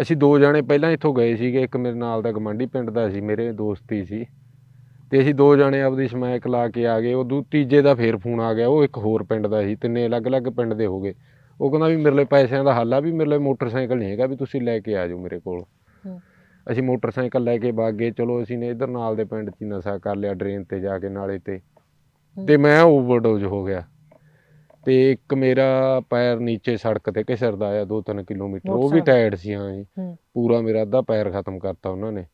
ਅਸੀਂ ਦੋ ਜਣੇ ਪਹਿਲਾਂ ਇੱਥੋਂ ਗਏ ਸੀਗੇ ਇੱਕ ਮੇਰੇ ਨਾਲ ਦਾ ਗਵਾਂਢੀ ਪਿੰਡ ਦਾ ਸੀ ਮੇਰੇ ਦੋਸਤੀ ਸੀ। ਤੇ ਅਸੀਂ ਦੋ ਜਣੇ ਆਪਦੀ ਸਮੈਕ ਲਾ ਕੇ ਆ ਗਏ ਉਹ ਦੂ ਤੀਜੇ ਦਾ ਫੇਰ ਫੋਨ ਆ ਗਿਆ ਉਹ ਇੱਕ ਹੋਰ ਪਿੰਡ ਦਾ ਸੀ ਤਿੰਨੇ ਅਲੱਗ-ਅਲੱਗ ਪਿੰਡ ਦੇ ਹੋ ਗਏ। ਉਹ ਕਹਿੰਦਾ ਵੀ ਮੇਰੇ ਲਈ ਪੈਸਿਆਂ ਦਾ ਹੱਲ ਆ ਵੀ ਮੇਰੇ ਲਈ ਮੋਟਰਸਾਈਕਲ ਨਹੀਂ ਹੈਗਾ ਵੀ ਤੁਸੀਂ ਲੈ ਕੇ ਆ ਜਾਓ ਮੇਰੇ ਕੋਲ। ਅਸੀਂ ਮੋਟਰਸਾਈਕਲ ਲੈ ਕੇ ਵਗ ਗਏ ਚਲੋ ਅਸੀਂ ਨੇ ਇਧਰ ਨਾਲ ਦੇ ਪਿੰਡ 'ਚ ਹੀ ਨਸ਼ਾ ਕਰ ਲਿਆ ਡਰੇਨ ਤੇ ਜਾ ਕੇ ਨਾਲੇ ਤੇ। ਤੇ ਮੈਂ ਓਵਰਡੋਜ਼ ਹੋ ਗਿਆ। ਤੇ ਇੱਕ ਮੇਰਾ ਪੈਰ ਨੀਚੇ ਸੜਕ ਤੇ ਘਿਸਰਦਾ ਆ 2-3 ਕਿਲੋਮੀਟਰ ਉਹ ਵੀ? ਟਾਇਰਡ ਸੀ ਹਾਂ ਜੀ। ਪੂਰਾ ਮੇਰਾ ਅੱਧਾ ਪੈਰ ਖਤਮ ਕਰਤਾ ਉਹਨਾਂ ਨੇ।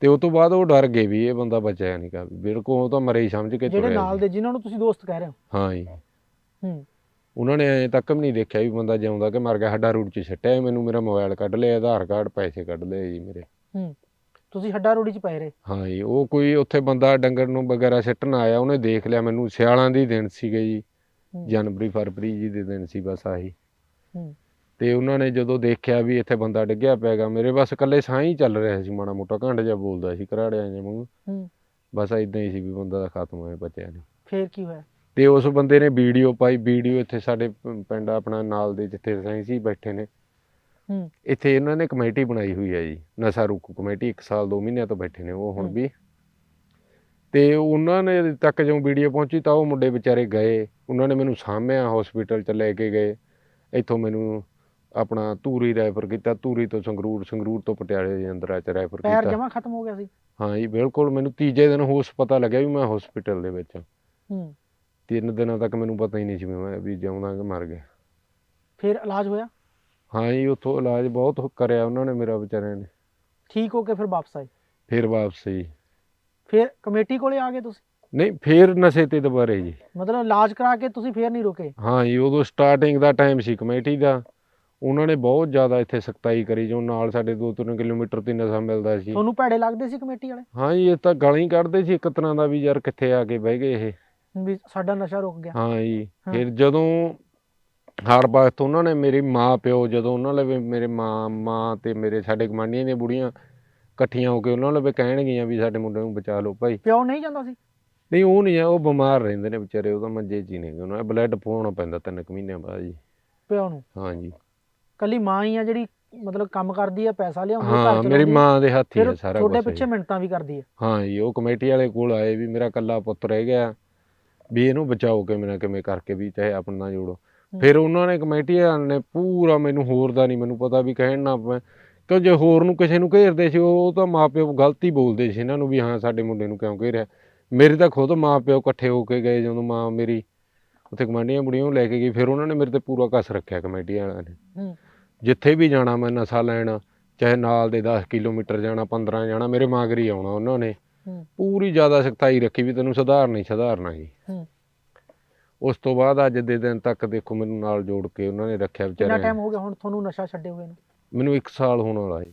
ਤੇ ਉਸ ਤੋਂ ਬਾਅਦ ਉਹ ਡਰ ਗਏ ਵੀ ਇਹ ਬੰਦਾ ਬਚਿਆ ਨਹੀਂ ਕਾ ਬਿਲਕੁਲ ਉਹ ਤਾਂ ਮਰੇ ਹੀ ਸਮਝ ਕੇ ਜਿਹੜੇ ਨਾਲ। ਦੇ ਜਿਨ੍ਹਾਂ ਨੂੰ ਤੁਸੀਂ ਦੋਸਤ ਕਹਿ ਰਹੇ ਹੋ? ਹਾਂ ਜੀ। ਹੂੰ। ਉਹਨਾਂ ਨੇ ਐਂ ਤੱਕ ਵੀ ਨਹੀਂ ਦੇਖਿਆ ਵੀ ਬੰਦਾ ਜਿਉਂਦਾ ਕਿ ਮਰ ਗਿਆ ਸਾਡਾ ਰੂਟ 'ਚ ਛੱਟਿਆ ਮੈਨੂੰ ਮੇਰਾ ਮੋਬਾਈਲ ਕੱਢ ਲਿਆ ਆਧਾਰ ਕਾਰਡ ਪੈਸੇ ਕੱਢ ਲਏ ਜੀ ਮੇਰੇ। ਹੂੰ। ਤੁਸੀਂ ਹੱਡਾ ਰੋੜੀ ਚ ਪਏ ਰਹੇ? ਹਾਂ ਜੀ ਉਹ ਕੋਈ ਉੱਥੇ ਬੰਦਾ ਡੰਗਰ ਨੂੰ ਵਗੈਰਾ ਸਿੱਟਣ ਆਇਆ ਉਹਨੇ ਦੇਖ ਲਿਆ ਮੈਨੂੰ ਸਿਆਲਾਂ ਦੀ ਦਿਨ ਸੀਗੇ ਜੀ। ਜਨਵਰੀ ਫਰਵਰੀ ਜੀ ਦੇ ਦਿਨ ਸੀ ਬਸ ਆਹੀ। ਤੇ ਉਹਨਾਂ ਨੇ ਜਦੋਂ ਦੇਖਿਆ ਵੀ ਇੱਥੇ ਬੰਦਾ ਡਿੱਗਿਆ ਪੈਗਾ ਮੇਰੇ ਬਸ ਇਕੱਲੇ ਸਾਹ ਹੀ ਚੱਲ ਰਿਹਾ ਸੀ ਮਾੜਾ ਮੋਟਾ ਘੰਟ ਜਿਹਾ ਬੋਲਦਾ ਸੀ ਘਰਾੜਿਆਂ ਜਿਹਾ ਮੂੰਹ ਬਸ ਇਦਾਂ ਹੀ ਸੀ ਵੀ ਬੰਦਾ ਦਾ ਖਤਮ ਹੋਇਆ ਬਚਿਆ ਨਹੀਂ। ਫੇਰ ਕੀ ਹੋਇਆ? ਤੇ ਉਸ ਬੰਦੇ ਨੇ ਵੀਡੀਓ ਪਾਈ ਵੀਡੀਓ ਇੱਥੇ ਸਾਡੇ ਪਿੰਡ ਆਪਣਾ ਨਾਲ ਦੇ ਜਿੱਥੇ ਅਸੀਂ ਸੀ ਬੈਠੇ ਨੇ। ਹੂੰ। ਇੱਥੇ ਇਹਨਾਂ ਨੇ ਕਮੇਟੀ ਬਣਾਈ ਹੋਈ ਹੈ ਜੀ ਨਸ਼ਾ ਰੋਕੂ ਕਮੇਟੀ 1 ਸਾਲ 2 ਮਹੀਨਿਆਂ ਤੋਂ ਬੈਠੇ ਨੇ ਉਹ ਹੁਣ। ਵੀ। ਤੇ ਉਹਨਾਂ ਨੇ ਤੱਕ ਜਦੋਂ ਵੀਡੀਓ ਪਹੁੰਚੀ ਤਾਂ ਉਹ ਮੁੰਡੇ ਵਿਚਾਰੇ ਗਏ। ਉਹਨਾਂ ਨੇ ਮੈਨੂੰ ਸਾਂਭਿਆ ਹਸਪੀਟਲ ਚ ਲੈ ਕੇ ਗਏ। ਇੱਥੋਂ ਮੈਨੂੰ ਆਪਣਾ ਧੂਰੀ ਰੈਫਰ ਕੀਤਾ। ਧੂਰੀ ਤੋਂ ਸੰਗਰੂਰ ਸੰਗਰੂਰ ਤੋਂ ਪਟਿਆਲੇ ਦੇ ਅੰਦਰ ਚ ਰੈਫਰ ਪੈਰ ਕੀਤਾ। ਜਮਾ ਖਤਮ ਹੋ ਗਿਆ ਸੀ। ਹਾਂ ਜੀ ਬਿਲਕੁਲ ਮੈਨੂੰ ਤੀਜੇ ਦਿਨ ਹੋਸ਼ ਪਤਾ ਲੱਗਿਆ ਵੀ ਮੈਂ ਹਸਪੀਟਲ ਦੇ ਵਿੱਚ ਹਾਂ। ਤਿੰਨ ਦਿਨਾਂ ਤੱਕ ਮੈਨੂੰ ਪਤਾ ਹੀ ਨਹੀਂ ਸੀ ਵੀ ਮੈਂ ਵੀ ਜਿਉਂਦਾ ਕਿ ਮਰ ਗਿਆ। ਫਿਰ ਇਲਾਜ ਹੋਇਆ? ਹਾਂ ਜੀ ਉੱਥੋਂ ਇਲਾਜ ਬਹੁਤ ਕਰਿਆ ਉਹਨਾਂ ਨੇ ਮੇਰਾ ਵਿਚਾਰਿਆਂ ਨੇ। ਠੀਕ ਹੋ ਕੇ ਫਿਰ ਵਾਪਸ ਆਏ? ਫਿਰ ਵਾਪਸ ਜੀ ਫਿਰ ਕਮੇਟੀ ਕੋਲੇ ਆ ਗਏ ਤੁਸੀਂ? ਨਹੀਂ ਫਿਰ ਨਸ਼ੇ ਤੇ ਦੁਬਾਰੇ ਜੀ। ਮਤਲਬ ਇਲਾਜ ਕਰਾ ਕੇ ਤੁਸੀਂ ਫੇਰ ਨਹੀਂ ਰੁਕੇ? ਹਾਂ ਜੀ ਉਦੋਂ ਸਟਾਰਟਿੰਗ ਦਾ ਟਾਈਮ ਸੀ ਕਮੇਟੀ ਦਾ। ਉਹਨਾਂ ਨੇ ਬਹੁਤ ਜ਼ਿਆਦਾ ਇੱਥੇ ਸਖਤਾਈ ਕਰੀ ਜੋ ਨਾਲ ਸਾਡੇ 2-3 ਕਿਲੋਮੀਟਰ ਤੇ ਨਸ਼ਾ ਮਿਲਦਾ ਸੀ। ਤੁਹਾਨੂੰ ਭੈੜੇ ਲੱਗਦੇ ਸੀ ਕਮੇਟੀ ਵਾਲੇ? ਹਾਂ ਜੀ ਇਹ ਤਾਂ ਗਾਲਾਂ ਹੀ ਕੱਢਦੇ ਸੀ ਇੱਕ ਤਰ੍ਹਾਂ ਦਾ ਵੀ ਯਾਰ ਕਿੱਥੇ ਆ ਕੇ ਬਹਿ ਗਏ ਇਹ। ਵੀ ਸਾਡਾ ਨਸ਼ਾ ਰੁਕ ਗਿਆ। ਹਾਂ ਜੀ ਹਾਂ। ਫਿਰ ਜਦੋਂ ਹਰ ਵਕਤ ਉਹਨਾਂ ਨੇ ਮੇਰੀ ਮਾਂ ਪਿਓ ਜਦੋਂ ਉਹਨਾਂ ਲਵੇ ਮੇਰੇ ਮਾਂ ਮਾਂ ਤੇ ਮੇਰੇ ਸਾਡੇ ਗੁਆਂਢੀਆਂ ਦੀਆਂ ਬੁੜੀਆਂ ਇਕੱਠੀਆਂ ਹੋ ਕੇ ਉਹਨਾਂ ਲਵੇ ਕਹਿਣਗੀਆਂ ਵੀ ਸਾਡੇ ਮੁੰਡੇ ਨੂੰ ਬਚਾ ਲਓ ਭਾਈ। ਪਿਓ ਨਹੀਂ ਜਾਂਦਾ ਸੀ? ਨਹੀਂ ਉਹ ਨਹੀਂ ਆ ਉਹ ਬਿਮਾਰ ਰਹਿੰਦੇ ਨੇ ਵਿਚਾਰੇ ਉਹ ਤਾਂ ਮੰਜੇ 'ਚ ਹੀ ਨੇ। ਉਹਨਾਂ ਨੂੰ ਬਲੱਡ ਪਾਉਣਾ ਪੈਂਦਾ ਤਿੰਨ ਕੁ ਮਹੀਨਿਆਂ ਬਾਅਦ ਜੀ। ਪਿਓ ਨੂੰ? ਹਾਂ ਜੀ ਕੱਲੀ ਮਾਂ ਹੀ ਆ ਜਿਹੜੀ ਮਤਲਬ ਕੰਮ ਕਰਦੀ ਆ ਪੈਸਾ ਲਿਆਉਂਦੀ ਆ, ਹਾਂ ਮੇਰੀ ਆ, ਮਾਂ ਦੇ ਹੱਥ ਹੀ ਹੈ ਸਾਰਾ ਕੁਝ ਪਿੱਛੇ ਮਿੰਟਾਂ ਵੀ ਕਰਦੀ ਆ। ਹਾਂ ਜੀ ਉਹ ਕਮੇਟੀ ਵਾਲੇ ਕੋਲ ਆਏ ਵੀ ਮੇਰਾ ਕੱਲਾ ਪੁੱਤ ਰਹਿ ਗਿਆ ਵੀ ਇਹਨੂੰ ਬਚਾਓ ਕਿਵੇਂ ਨਾ ਕਿਵੇਂ ਕਰਕੇ ਵੀ ਚਾਹੇ ਆਪਣਾ ਜੋੜੋ। ਫਿਰ ਉਹਨਾਂ ਨੇ ਕਮੇਟੀ ਵਾਲਿਆਂ ਨੇ ਪੂਰਾ ਮੈਨੂੰ ਹੋਰ ਦਾ ਨਹੀਂ ਮੈਨੂੰ ਪਤਾ ਵੀ ਕਹਿਣ ਨਾ ਪਵੇ। ਕਿਉਂ ਜੇ ਹੋਰ ਨੂੰ ਕਿਸੇ ਨੂੰ ਘੇਰਦੇ ਸੀ ਉਹ ਤਾਂ ਮਾਪਿਓ ਗਲਤੀ ਬੋਲਦੇ ਸੀ ਇਹਨਾਂ ਨੂੰ ਵੀ ਹਾਂ ਸਾਡੇ ਮੁੰਡੇ ਨੂੰ ਕਿਉਂ ਘੇਰਿਆ। ਮੇਰੇ ਤਾਂ ਖੁਦ ਮਾਪਿਓ ਇਕੱਠੇ ਹੋ ਕੇ ਗਏ ਜਦੋਂ ਮਾਂ ਮੇਰੀ ਉੱਥੇ ਗਵਾਂਢੀਆਂ ਬੁੜੀਆਂ ਨੂੰ ਲੈ ਕੇ ਗਈ ਫਿਰ ਉਹਨਾਂ ਨੇ ਮੇਰੇ ਤੇ ਪੂਰਾ ਕਸ ਰੱਖਿਆ ਕਮੇਟੀ ਵਾਲਿਆਂ ਨੇ। ਜਿੱਥੇ ਵੀ ਜਾਣਾ ਮੈਂ ਨਸ਼ਾ ਲੈਣ ਚਾਹੇ ਨਾਲ ਦੇ 10 ਕਿਲੋਮੀਟਰ ਜਾਣਾ 15 ਜਾਣਾ ਮੇਰੇ ਮਾਗਰੀ ਆਉਣਾ ਉਹਨਾਂ ਨੇ। ਪੂਰੀ ਜ਼ਿਆਦਾ ਸਖਤਾਈ ਰੱਖੀ ਵੀ ਤੈਨੂੰ ਸੁਧਾਰਨਾ ਹੀ। ਸੁਧਾਰਨਾ ਜੀ ਉਸ ਤੋਂ ਬਾਅਦ ਅੱਜ ਦੇ ਦਿਨ ਤੱਕ ਦੇਖੋ ਮੈਨੂੰ ਨਾਲ ਜੋੜ ਕੇ ਉਹਨਾਂ ਨੇ ਰੱਖਿਆ ਕਿੰਨਾ ਵਿਚਾਰੇ ਟਾਈਮ ਹੋ ਗਿਆ ਹੁਣ ਤੁਹਾਨੂੰ ਨਸ਼ਾ ਛੱਡੇ ਹੋਏ ਨੂੰ? ਮੈਨੂੰ 1 ਸਾਲ ਹੋਣ ਵਾਲਾ ਜੀ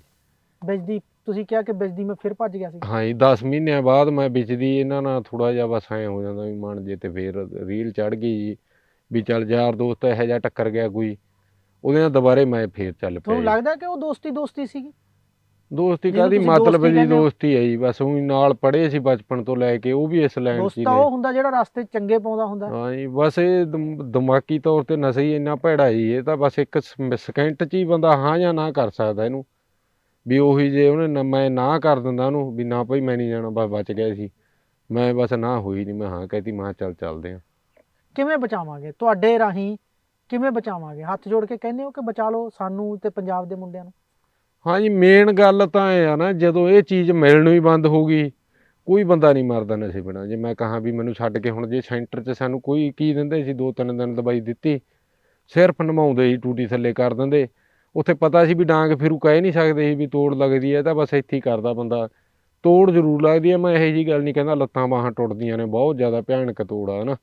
ਬਿਜਦੀ ਤੁਸੀਂ ਕਿਹਾ ਕਿ ਬਿਜਦੀ ਮੈਂ ਫਿਰ ਭੱਜ ਗਿਆ ਸੀ। ਹਾਂ ਜੀ 10 ਮਹੀਨਿਆਂ ਬਾਅਦ ਮੈਂ ਵਿਚਦੀ ਇਹਨਾਂ ਨਾਲ ਥੋੜਾ ਜਿਹਾ ਬਸ ਐਂ ਹੋ ਜਾਂਦਾ ਵੀ ਮਨ ਜੇ ਤੇ ਫੇਰ ਰੀਲ ਚੜ ਗਈ ਜੀ ਵੀ ਚੱਲ ਯਾਰ ਦੋਸਤ ਇਹੋ ਜਿਹਾ ਟੱਕਰ ਗਿਆ ਕੋਈ ਉਹਦੇ ਨਾਲ ਦੁਬਾਰੇ ਮੈਂ ਫੇਰ ਚੱਲ ਪਿਆ ਤੁਹਾਨੂੰ ਜੀ। ਲੱਗਦਾ ਕਿ ਉਹ ਦੋਸਤੀ ਦੋਸਤੀ ਸੀਗੀ? ਦੋਸਤੀ ਕਾਦੀ ਤੁਸੀਂ ਮਤਲਬ ਦੀ ਕਹਿੰਦੇ ਹੋ? ਦੋਸਤੀ ਹੈ ਜੀ ਬਸ ਉਹੀ ਨਾਲ ਪੜ੍ਹੇ ਸੀ ਬਚਪਨ ਤੋਂ ਲੈ ਕੇ ਉਹ ਵੀ ਇਸ ਲਾਈਨ 'ਚ ਦੋਸਤ ਹੀ ਤਾਂ ਨੇ ਉਹ ਹੁੰਦਾ ਜਿਹੜਾ ਰਸਤੇ 'ਚ ਚੰਗੇ ਪਾਉਂਦਾ ਹੁੰਦਾ। ਹਾਂ ਜੀ ਬਸ ਇਹ ਦਿਮ- ਦਿਮਾਗੀ ਤੌਰ ਤੇ ਨਸ਼ਾ ਹੀ ਇੰਨਾ ਭੈੜਾ ਜੀ ਇਹ ਤਾਂ ਬਸ ਇੱਕ ਸ- ਸਕਿੰਟ 'ਚ ਹੀ ਬੰਦਾ ਹਾਂ ਜਾਂ ਨਾ ਕਰ ਸਕਦਾ ਇਹਨੂੰ। ਵੀ ਉਹੀ ਜੇ ਉਹਨੇ ਨਾ- ਮੈਂ ਨਾ ਕਰ ਦਿੰਦਾ ਉਹਨੂੰ ਵੀ ਨਾ ਭਾਈ ਮੈਂ ਨਹੀਂ ਜਾਣਾ ਬਸ ਬਚ ਗਿਆ ਸੀ। ਮੈਂ ਬਸ ਨਾ ਹੋਈ ਨਹੀਂ ਮੈਂ ਹਾਂ ਕਹਿਤੀ ਮੈਂ ਚੱਲ ਚੱਲਦੇ ਆ ਕਿਵੇਂ ਬਚਾਵਾਂਗੇ? ਤੁਹਾਡੇ ਰਾਹੀਂ ਕਿਵੇਂ ਬਚਾਵਾਂਗੇ? ਹੱਥ ਜੋੜ ਕੇ ਕਹਿੰਦੇ ਹੋ ਕਿ ਬਚਾ ਲਓ ਸਾਨੂੰ ਤੇ ਪੰਜਾਬ ਦੇ ਮੁੰਡਿਆਂ ਨੂੰ? ਹਾਂਜੀ ਮੇਨ ਗੱਲ ਤਾਂ ਇਹ ਆ ਨਾ, ਜਦੋਂ ਇਹ ਚੀਜ਼ ਮਿਲਣੋਂ ਹੀ ਬੰਦ ਹੋ ਗਈ, ਕੋਈ ਬੰਦਾ ਨਹੀਂ ਮਰਦਾ ਨਸ਼ੇ ਬਿਨਾਂ। ਜੇ ਮੈਂ ਕਹਾਂ ਵੀ ਮੈਨੂੰ ਛੱਡ ਕੇ ਹੁਣ ਜੇ ਸੈਂਟਰ 'ਚ ਸਾਨੂੰ ਕੋਈ ਕੀ ਦਿੰਦੇ ਸੀ, ਦੋ ਤਿੰਨ ਦਿਨ ਦਵਾਈ ਦਿੱਤੀ, ਸਿਰਫ ਨਮਾਉਂਦੇ ਸੀ, ਟੂਟੀ ਥੱਲੇ ਕਰ ਦਿੰਦੇ। ਉੱਥੇ ਪਤਾ ਸੀ ਵੀ ਡਾਂਗ ਫਿਰੂ ਕਹਿ ਨਹੀਂ ਸਕਦੇ ਸੀ ਵੀ ਤੋੜ ਲੱਗਦੀ ਹੈ ਤਾਂ ਬਸ ਇੱਥੇ ਹੀ ਕਰਦਾ ਬੰਦਾ। ਤੋੜ ਜ਼ਰੂਰ ਲੱਗਦੀ ਹੈ, ਮੈਂ ਇਹੋ ਜੀ ਗੱਲ ਨਹੀਂ ਕਹਿੰਦਾ, ਲੱਤਾਂ ਬਾਹਾਂ ਟੁੱਟਦੀਆਂ ਨੇ, ਬਹੁਤ ਜ਼ਿਆਦਾ ਭਿਆਨਕ ਤੋੜ ਆ ਨਾ।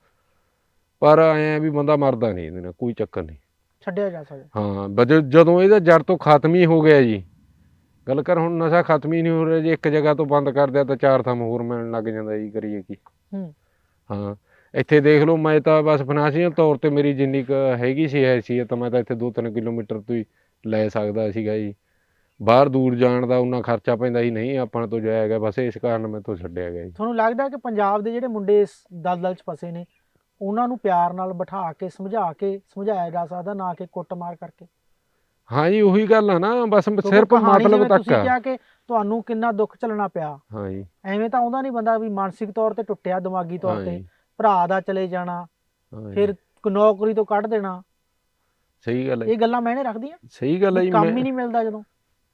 ਪਰ ਐਂ ਵੀ ਬੰਦਾ ਮਰਦਾ ਨਹੀਂ ਇਹਦੇ ਨਾਲ, ਕੋਈ ਚੱਕਰ ਨਹੀਂ। ਛੱਡਿਆ ਜਾ ਸਕਦਾ। ਹਾਂ ਬਜ- ਜਦੋਂ ਇਹਦਾ ਜੜ ਤੋਂ ਖਤਮ ਹੀ ਹੋ ਗਿਆ ਜੀ। ਗੱਲ ਕਰ ਹੁਣ ਨਸ਼ਾ ਖਤਮ ਹੀ ਨਹੀਂ ਹੋ ਰਿਹਾ ਜੇ ਇੱਕ ਜਗ੍ਹਾ ਤੋਂ ਬੰਦ ਕਰ ਦਿਆ ਤਾਂ ਚਾਰ ਥਾਂ ਹੋਰ ਮਿਲਣ ਲੱਗ ਜਾਂਦਾ ਜੀ ਕਰੀਏ ਕੀ। ਹੂੰ। ਹਾਂ ਇੱਥੇ ਦੇਖ ਲਓ ਮੈਂ ਤਾਂ ਬਸ ਫਾਈਨੈਂਸ਼ੀਅਲ ਤੌਰ ਤੇ ਮੇਰੀ ਜਿੰਨੀ ਕੁ ਹੈਗੀ ਸੀ ਹੈਸੀਅਤ ਮੈਂ ਤਾਂ ਇੱਥੇ 2-3 ਕਿਲੋਮੀਟਰ ਤੋਂ ਹੀ ਲੈ ਸਕਦਾ ਸੀਗਾ ਜੀ। ਬਾਹਰ ਦੂਰ ਜਾਣ ਦਾ ਉਹਨਾਂ ਖਰਚਾ ਪੈਂਦਾ ਸੀ ਨਹੀਂ ਆਪਾਂ ਤੋਂ ਜਾਇਆ ਗਿਆ ਬਸ ਇਸ ਕਾਰਨ ਮੈਂ ਤੋਂ ਛੱਡਿਆ ਗਿਆ ਜੀ। ਤੁਹਾਨੂੰ ਲੱਗਦਾ ਕਿ ਪੰਜਾਬ ਦੇ ਜਿਹੜੇ ਮੁੰਡੇ ਇਸ ਦਲਦਲ 'ਚ ਫਸੇ ਨੇ ਉਹਨਾਂ ਨੂੰ ਪਿਆਰ ਨਾਲ ਬਿਠਾ ਕੇ ਸਮਝਾ ਕੇ ਸਮਝਾਇਆ ਜਾ ਸਕਦਾ ਨਾ ਕਿ ਕੁੱਟਮਾਰ ਕਰਕੇ। ਹਾਂ ਜੀ ਉਹੀ ਗੱਲ ਆ ਨਾ ਬਸ ਸਿਰਫ ਮਤਲਬ ਤੱਕ ਤੁਸੀਂ ਕਿਹਾ ਕਿ ਤੁਹਾਨੂੰ ਕਿੰਨਾ ਦੁੱਖ ਝੱਲਣਾ ਪਿਆ। ਹਾਂ ਜੀ। ਐਵੇਂ ਤਾਂ ਆਉਂਦਾ ਨਹੀਂ ਬੰਦਾ ਵੀ ਮਾਨਸਿਕ ਤੌਰ ਤੇ ਟੁੱਟਿਆ ਦਿਮਾਗੀ ਤੌਰ ਤੇ ਭਰਾ ਦਾ ਚਲੇ ਜਾਣਾ। ਫਿਰ ਨੌਕਰੀ ਤੋਂ ਕੱਢ ਦੇਣਾ। ਸਹੀ ਗੱਲ ਹੈ ਇਹ ਗੱਲਾਂ ਮੈਨੇ ਰੱਖਦੀਆਂ। ਸਹੀ ਗੱਲ ਹੈ ਜੀ ਕੰਮ ਹੀ ਨਹੀਂ ਮਿਲਦਾ ਜਦੋਂ।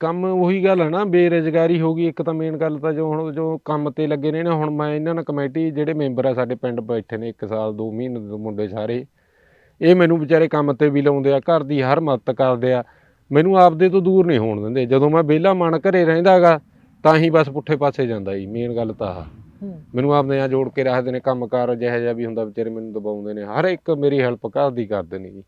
ਕੰਮ ਉਹੀ ਗੱਲ ਹੈ ਨਾ ਬੇਰੁਜ਼ਗਾਰੀ ਹੋ ਗਈ ਇੱਕ ਤਾਂ ਮੇਨ ਗੱਲ ਤਾਂ ਜੋ ਹੁਣ ਜੋ ਕੰਮ ਤੇ ਲੱਗੇ ਨੇ ਨਾ ਹੁਣ ਮੈਂ ਇਹਨਾਂ ਨਾਲ ਕਮੇਟੀ ਜਿਹੜੇ ਮੈਂਬਰ ਆ ਸਾਡੇ ਪਿੰਡ ਬੈਠੇ ਨੇ 1 ਸਾਲ 2 ਮਹੀਨੇ ਦੇ ਮੁੰਡੇ ਸਾਰੇ ਇਹ ਮੈਨੂੰ ਵਿਚਾਰੇ ਕੰਮ ਤੇ ਵੀ ਲਾਉਂਦੇ ਆ ਘਰ ਦੀ ਹਰ ਮਦਦ ਕਰਦੇ ਆ ਮੈਨੂੰ ਆਪਦੇ ਤੋਂ ਦੂਰ ਨਹੀਂ ਹੋਣ ਦਿੰਦੇ ਜਦੋਂ ਮੈਂ ਵਿਹਲਾ ਮਨ ਘਰੇ ਰਹਿੰਦਾਗਾ ਤਾਂ ਹੀ ਬਸ ਪੁੱਠੇ ਪਾਸੇ ਜਾਂਦਾ ਜੀ ਮੇਨ ਗੱਲ ਤਾਂ ਆ ਮੈਨੂੰ ਆਪਦੇ ਨਾਲ ਜੋੜ ਕੇ ਰੱਖਦੇ ਨੇ ਕੰਮਕਾਰ ਜਿਹੋ ਜਿਹਾ ਵੀ ਹੁੰਦਾ ਵਿਚਾਰੇ ਮੈਨੂੰ ਦਬਾਉਂਦੇ ਨੇ ਹਰ ਇੱਕ ਮੇਰੀ ਹੈਲਪ ਘਰ ਦੀ ਕਰਦੇ ਨੇ ਜੀ।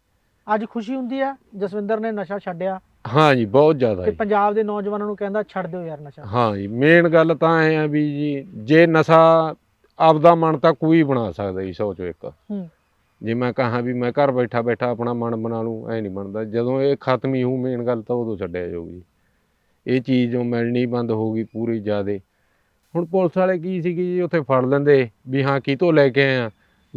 ਅੱਜ ਖੁਸ਼ੀ ਹੁੰਦੀ ਆ ਜਸਵਿੰਦਰ ਨੇ ਨਸ਼ਾ ਛੱਡਿਆ ਹਾਂ ਜੀ ਬਹੁਤ ਜ਼ਿਆਦਾ ਤੇ ਜੀ। ਪੰਜਾਬ ਦੇ ਨੌਜਵਾਨਾਂ ਨੂੰ ਕਹਿੰਦਾ ਛੱਡ ਦਿਓ ਯਾਰ ਨਸ਼ਾ। ਹਾਂ ਜੀ ਮੇਨ ਗੱਲ ਤਾਂ ਇਹ ਆ ਵੀ ਜੀ ਜੇ ਨਸ਼ਾ ਆਪਦਾ ਮਨ ਤਾਂ ਕੋਈ ਬਣਾ ਸਕਦਾ ਜੀ ਸੌ ਚੋਂ ਇੱਕ। ਹੂੰ। ਜੇ ਮੈਂ ਕਹਾਂ ਵੀ ਮੈਂ ਘਰ ਬੈਠਾ ਬੈਠਾ ਆਪਣਾ ਮਨ ਬਣਾ ਲੂੰ ਐ ਨਹੀਂ ਬਣਦਾ। ਜਦੋਂ ਇਹ ਖਤਮ ਹੀ ਹੋਊ ਮੇਨ ਗੱਲ ਤਾਂ ਉਦੋਂ ਛੱਡਿਆ ਜਾਊ ਜੀ। ਇਹ ਚੀਜ਼ ਜੋ ਮਿਲਣੀ ਬੰਦ ਹੋ ਗਈ ਪੂਰੀ ਜ਼ਿਆਦੇ। ਹੁਣ ਪੁਲਿਸ ਵਾਲੇ ਕੀ ਸੀਗੀ ਜੀ ਉੱਥੇ ਫੜ ਲੈਂਦੇ ਵੀ ਹਾਂ ਕਿਤੋਂ ਲੈ ਕੇ ਆਏ ਆ?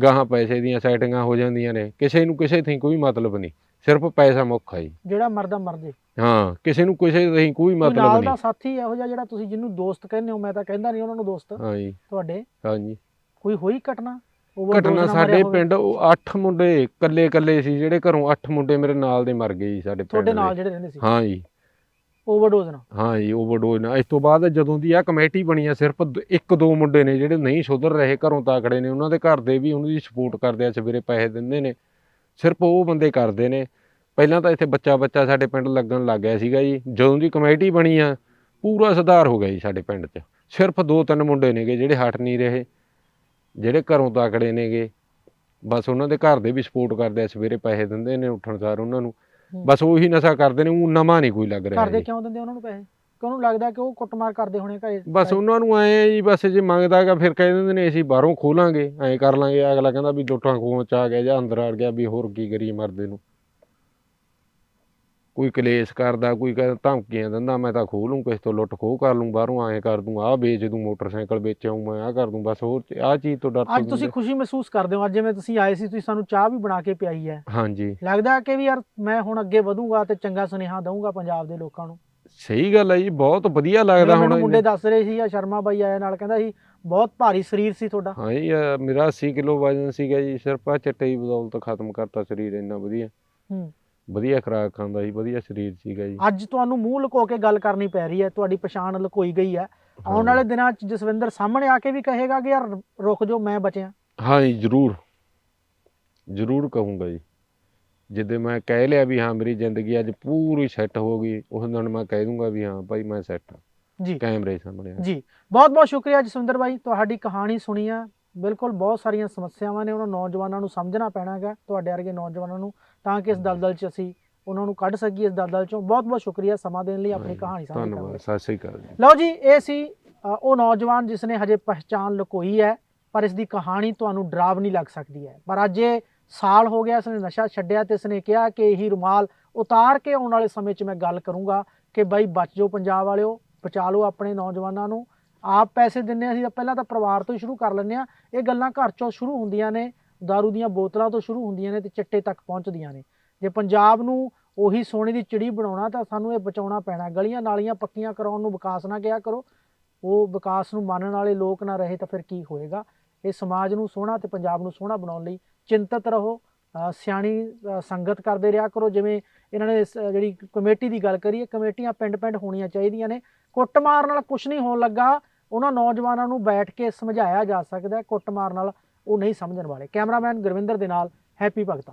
ਗਾਹਾਂ ਪੈਸੇ ਦੀਆਂ ਸੈਟਿੰਗਾਂ ਹੋ ਜਾਂਦੀਆਂ ਨੇ। ਕਿਸੇ ਨੂੰ ਕਿਸੇ ਥੀ ਕੋਈ ਮਤਲਬ ਨਹੀਂ। ਸਿਰਫ ਪੈਸਾ ਮੁੱਖ ਜੀ। ਜਿਹੜਾ ਮਰਦਾ ਮਰ ਜੇ। ਹਾਂ ਕਿਸੇ ਨੂੰ ਕਿਸੇ ਥੀ ਕੋਈ ਕੋਈ ਮਤਲਬ ਨਾਲ ਦਾ ਨਹੀਂ ਸਾਥੀ ਇਹੋ ਜਿਹਾ ਜਿਹੜਾ ਤੁਸੀਂ ਜਿਹਨੂੰ ਦੋਸਤ ਕਹਿੰਦੇ ਹੋ ਮੈਂ ਤਾਂ ਕਹਿੰਦਾ ਨਹੀਂ ਉਹਨਾਂ ਨੂੰ ਦੋਸਤ। ਹਾਂ ਜੀ। ਤੁਹਾਡੇ। ਹਾਂ ਜੀ। ਕੋਈ ਹੋਈ ਘਟਨਾ? overdose ਘਟਨਾ ਨਾਲ ਸਾਡੇ ਮਰਿਆ ਹੋਵੇ? ਪਿੰਡ ਉਹ 8 ਮੁੰਡੇ ਇਕੱਲੇ ਇਕੱਲੇ ਸੀ ਜਿਹੜੇ ਘਰੋਂ 8 ਮੁੰਡੇ ਮੇਰੇ ਨਾਲ ਦੇ ਮਰ ਗਏ ਜੀ ਸਾਡੇ ਪਿੰਡ ਤੁਹਾਡੇ ਦੇ। ਨਾਲ ਜਿਹੜੇ ਰਹਿੰਦੇ ਸੀ? ਹਾਂ ਜੀ। ਓਵਰਡੋਜ਼ ਨਾਲ? ਹਾਂ ਜੀ ਓਵਰਡੋਜ਼ ਨਾਲ। ਇਸ ਤੋਂ ਬਾਅਦ ਜਦੋਂ ਦੀ ਆ ਕਮੇਟੀ ਬਣੀ ਆ ਸਿਰਫ ਦ- ਇੱਕ ਦੋ ਮੁੰਡੇ ਨੇ ਜਿਹੜੇ ਨਹੀਂ ਸੁਧਰ ਰਹੇ ਘਰੋਂ ਤਾਕੜੇ ਨੇ ਉਹਨਾਂ ਦੇ ਘਰ ਦੇ ਵੀ ਉਹਨਾਂ ਦੀ ਸਪੋਰਟ ਕਰਦੇ ਆ ਸਵੇਰੇ ਪੈਸੇ ਦਿੰਦੇ ਨੇ। ਸਿਰਫ ਉਹ ਬੰਦੇ ਕਰਦੇ ਨੇ। ਪਹਿਲਾਂ ਤਾਂ ਇੱਥੇ ਬੱਚਾ ਬੱਚਾ ਸਾਡੇ ਪਿੰਡ ਲੱਗਣ ਲੱਗ ਗਿਆ ਸੀਗਾ ਜੀ। ਜਦੋਂ ਦੀ ਕਮੇਟੀ ਬਣੀ ਆ ਪੂਰਾ ਸੁਧਾਰ ਹੋ ਗਿਆ ਜੀ ਸਾਡੇ ਪਿੰਡ 'ਚ। ਸਿਰਫ ਦੋ ਤਿੰਨ ਮੁੰਡੇ ਨੇਗੇ ਜਿਹੜੇ ਹਟ ਨਹੀਂ ਰਹੇ ਜਿਹੜੇ ਘਰੋਂ ਤਾਕੜੇ ਨੇਗੇ। ਬਸ ਉਹਨਾਂ ਦੇ ਘਰ ਦੇ ਵੀ ਸਪੋਰਟ ਕਰਦੇ ਆ ਸਵੇਰੇ ਪੈਸੇ ਦਿੰਦੇ ਨੇ ਉੱਠਣ ਸਾਰ ਉਹਨਾਂ ਨੂੰ। ਬਸ ਉਹੀ ਨਸ਼ਾ ਕਰਦੇ ਨੇ ਉਹ ਨਵਾਂ ਨਹੀਂ ਕੋਈ ਲੱਗ ਰਿਹਾ ਘਰ ਦੇ। ਕਿਉਂ ਦਿੰਦੇ ਉਹਨਾਂ ਨੂੰ ਪੈਸੇ? ਕਿਉਂ ਲੱਗਦਾ ਕਿ ਉਹ ਕੁੱਟਮਾਰ ਕਰਦੇ ਹੋਣੇ ਘਰੇ ਬਸ ਉਹਨਾਂ ਨੂੰ ਐ ਜੀ ਬਸ ਜੇ ਮੰਗਦਾਗਾ ਫਿਰ ਕਹਿ ਦਿੰਦੇ ਨੇ ਅਸੀਂ ਬਾਹਰੋਂ ਖੋਲਾਂਗੇ ਐਂ ਕਰ ਲਾਂਗੇ ਅਗਲਾ ਕਹਿੰਦਾ ਵੀ ਲੁੱਟਾਂ ਖੋਹਾਂ ਚ ਆ ਗਿਆ ਜਾਂ ਅੰਦਰ ਆ ਗਿਆ ਵੀ ਹੋਰ ਕੀ ਕਰੀਏ ਮਰਦੇ ਨੂੰ। ਕੋਈ ਕਲੇਸ਼ ਕਰਦਾ ਕੋਈ ਕਹਿੰਦਾ ਧਮਕੀਆਂ ਦਿੰਦਾ ਮੈਂ ਤਾਂ ਖੋਲੂੰ ਕਿਸੇ ਤੋਂ ਲੁੱਟ ਖੋਹ ਕਰ ਲੂੰ ਬਾਹਰੋਂ ਐਂ ਕਰ ਦੂੰ ਆਹ ਵੇਚ ਦੂੰ ਮੋਟਰਸਾਈਕਲ ਵੇਚ ਮੈਂ ਆਹ ਕਰ ਦੂੰ ਬਸ ਹੋਰ ਆਹ ਚੀਜ਼ ਤੋਂ ਡਰ ਤੋਂ ਅੱਜ ਤੁਸੀਂ ਖੁਸ਼ੀ ਮਹਿਸੂਸ ਕਰਦੇ ਹੋ ਅੱਜ ਜਿਵੇਂ ਤੁਸੀਂ ਆਏ ਸੀ ਤੁਸੀਂ ਸਾਨੂੰ ਚਾਹ ਵੀ ਬਣਾ ਕੇ ਪਿਆਈ ਹੈ। ਹਾਂਜੀ। ਲੱਗਦਾ ਕਿ ਵੀ ਯਾਰ ਮੈਂ ਹੁਣ ਅੱਗੇ ਵਧੂੰਗਾ ਤੇ ਚੰਗਾ ਸੁਨੇਹਾ ਦਊਂਗਾ ਪੰਜਾਬ ਦੇ ਲੋਕਾਂ ਨੂੰ। ਸਹੀ ਗੱਲ ਹੈ ਜੀ ਬਹੁਤ ਵਧੀਆ ਲੱਗਦਾ ਹੁਣ ਮੈਨੂੰ ਮੁੰਡੇ ਦੱਸ ਰਹੇ ਸੀ ਆ ਸ਼ਰਮਾ ਬਾਈ ਆਇਆ ਨਾਲ ਕਹਿੰਦਾ ਸੀ ਬਹੁਤ ਭਾਰੀ ਸਰੀਰ ਸੀ ਤੁਹਾਡਾ। ਹਾਂ ਜੀ ਅਹ ਮੇਰਾ 80 ਕਿਲੋ ਵਜ਼ਨ ਸੀਗਾ ਜੀ ਸਿਰਫ ਆ ਚਿੱਟੇ ਦੀ ਬਦੌਲਤ ਖਤਮ ਕਰਤਾ ਸਰੀਰ ਇੰਨਾ ਵਧੀਆ। ਹੂੰ। ਵਧੀਆ ਖੁਰਾਕ ਖਾਂਦਾ ਸੀ ਵਧੀਆ ਸਰੀਰ ਸੀਗਾ ਜੀ। ਅੱਜ ਤੁਹਾਨੂੰ ਮੂੰਹ ਲੁਕੋ ਕੇ ਗੱਲ ਕਰਨੀ ਪੈ ਰਹੀ ਹੈ ਤੁਹਾਡੀ ਪਛਾਣ ਲੁਕੋਈ ਗਈ ਹੈ। ਆਉਣ। ਵਾਲੇ ਦਿਨਾਂ 'ਚ ਜਸਵਿੰਦਰ ਸਾਹਮਣੇ ਆ ਕੇ ਵੀ ਕਹੇਗਾ ਕਿ ਯਾਰ ਰੁਕ ਜਾਓ ਮੈਂ ਬਚਿਆ। ਹਾਂ ਜੀ ਜ਼ਰੂਰ। ਜ਼ਰੂਰ ਕਹੂੰਗਾ ਜੀ। ਜਿੱਦੇ ਮੈਂ ਕਹਿ ਲਿਆ ਵੀ ਹਾਂ ਮੇਰੀ ਜ਼ਿੰਦਗੀ ਅੱਜ ਪੂਰੀ ਸੈੱਟ ਹੋ ਗਈ ਉਸ ਦਿਨ ਮੈਂ ਕਹਿ ਦੂੰਗਾ ਵੀ ਹਾਂ ਭਾਈ ਮੈਂ ਸੈੱਟ ਜੀ। ਕੈਮਰੇ ਸਾਹਮਣੇ ਆ। ਜੀ ਬਹੁਤ ਬਹੁਤ ਸ਼ੁਕਰੀਆ ਜਸਵਿੰਦਰ ਬਾਈ ਤੁਹਾਡੀ ਕਹਾਣੀ ਸੁਣੀ ਆ। ਬਿਲਕੁਲ ਬਹੁਤ ਸਾਰੀਆਂ ਸਮੱਸਿਆਵਾਂ ਨੇ ਉਹਨਾਂ ਨੌਜਵਾਨਾਂ ਨੂੰ ਸਮਝਣਾ ਪੈਣਾ ਹੈਗਾ ਤੁਹਾਡੇ ਵਰਗੇ ਨੌਜਵਾਨਾਂ ਨੂੰ ਤਾਂ ਕਿ ਇਸ ਦਲਦਲ 'ਚ ਅਸੀਂ ਉਹਨਾਂ ਨੂੰ ਕੱਢ ਸਕੀਏ ਇਸ ਦਲਦਲ 'ਚੋਂ। ਬਹੁਤ ਬਹੁਤ ਸ਼ੁਕਰੀਆ ਸਮਾਂ ਦੇਣ ਲਈ ਆਪਣੀ ਕਹਾਣੀ ਸਾਂਝੀ ਕਰਨ ਧੰਨਵਾਦ ਸਤਿ ਸ੍ਰੀ ਅਕਾਲ ਜੀ। ਲਓ ਜੀ ਇਹ ਸੀ ਅ, ਉਹ ਨੌਜਵਾਨ ਜਿਸ ਨੇ ਹਜੇ ਪਹਿਚਾਨ ਲੁਕੋਈ ਹੈ ਪਰ ਇਸ ਦੀ ਕਹਾਣੀ ਤੁਹਾਨੂੰ ਡਰਾਵਨੀ ਲੱਗ ਸਕਦੀ ਹੈ। ਪਰ ਅੱਜ ਇਹ ਸਾਲ ਹੋ ਗਿਆ ਇਸਨੇ ਨਸ਼ਾ ਛੱਡਿਆ ਤੇ ਇਸਨੇ ਕਿਹਾ ਕਿ ਇਹੀ ਰੁਮਾਲ ਉਤਾਰ ਕੇ ਆਉਣ ਵਾਲੇ ਸਮੇਂ 'ਚ ਮੈਂ ਗੱਲ ਕਰੂੰਗਾ ਕਿ ਬਾਈ ਬਚ ਜਾਓ ਪੰਜਾਬ ਵਾਲਿਓ, ਬਚਾ ਲਓ ਆਪਣੇ ਨੌਜਵਾਨਾਂ ਨੂੰ। ਆਪ ਪੈਸੇ ਦਿੰਨੇ ਅਸੀਂ ਤਾਂ ਪਹਿਲਾਂ ਤਾਂ ਪਰਿਵਾਰ ਤੋਂ ਹੀ ਸ਼ੁਰੂ ਕਰ ਲੈਂਦੇ ਆ ਇਹ ਗੱਲਾਂ ਘਰ 'ਚੋਂ ਸ਼ੁਰੂ ਹੁੰਦੀਆਂ ਨੇ दारू ਦੀਆਂ ਬੋਤਲਾਂ ਤੋਂ ਸ਼ੁਰੂ ਹੁੰਦੀਆਂ ਨੇ ਤੇ ਚਿੱਟੇ ਤੱਕ ਪਹੁੰਚਦੀਆਂ ਨੇ। ਜੇ ਪੰਜਾਬ ਨੂੰ ਉਹੀ ਸੋਨੇ ਦੀ ਚਿੜੀ ਬਣਾਉਣਾ ਤਾਂ ਸਾਨੂੰ ਇਹ ਬਚਾਉਣਾ ਪੈਣਾ। ਗਲੀਆਂ ਨਾਲੀਆਂ ਪੱਕੀਆਂ ਕਰਾਉਣ ਨੂੰ ਵਿਕਾਸ ਨਾ ਕਿਹਾ ਕਰੋ। ਉਹ ਵਿਕਾਸ ਨੂੰ ਮੰਨਣ ਵਾਲੇ ਲੋਕ ਨਾ ਰਹੇ ਤਾਂ ਫਿਰ ਕੀ ਹੋਏਗਾ? ਇਹ ਸਮਾਜ ਨੂੰ ਸੋਹਣਾ ਤੇ ਪੰਜਾਬ ਨੂੰ ਸੋਹਣਾ ਬਣਾਉਣ ਲਈ ਚਿੰਤਤ ਰਹੋ ਸਿਆਣੀ ਸੰਗਤ ਕਰਦੇ ਰਿਹਾ ਕਰੋ। ਜਿਵੇਂ ਇਹਨਾਂ ਨੇ ਇਸ, ਜਿਹੜੀ ਕਮੇਟੀ ਦੀ ਗੱਲ ਕਰੀਏ ਕਮੇਟੀਆਂ ਪਿੰਡ-ਪਿੰਡ ਹੋਣੀਆਂ ਚਾਹੀਦੀਆਂ ਨੇ। ਕੁੱਟਮਾਰ ਨਾਲ ਕੁਝ ਨਹੀਂ ਹੋਣ ਲੱਗਾ। ਉਹਨਾਂ ਨੌਜਵਾਨਾਂ ਨੂੰ ਬੈਠ ਕੇ ਸਮਝਾਇਆ ਜਾ ਸਕਦਾ ਕੁੱਟਮਾਰ ਨਾਲ ਉਹ ਨਹੀਂ ਸਮਝਣ ਵਾਲੇ। ਕੈਮਰਾਮੈਨ ਗੁਰਵਿੰਦਰ ਦੇ ਨਾਲ ਹੈਪੀ ਭਗਤ।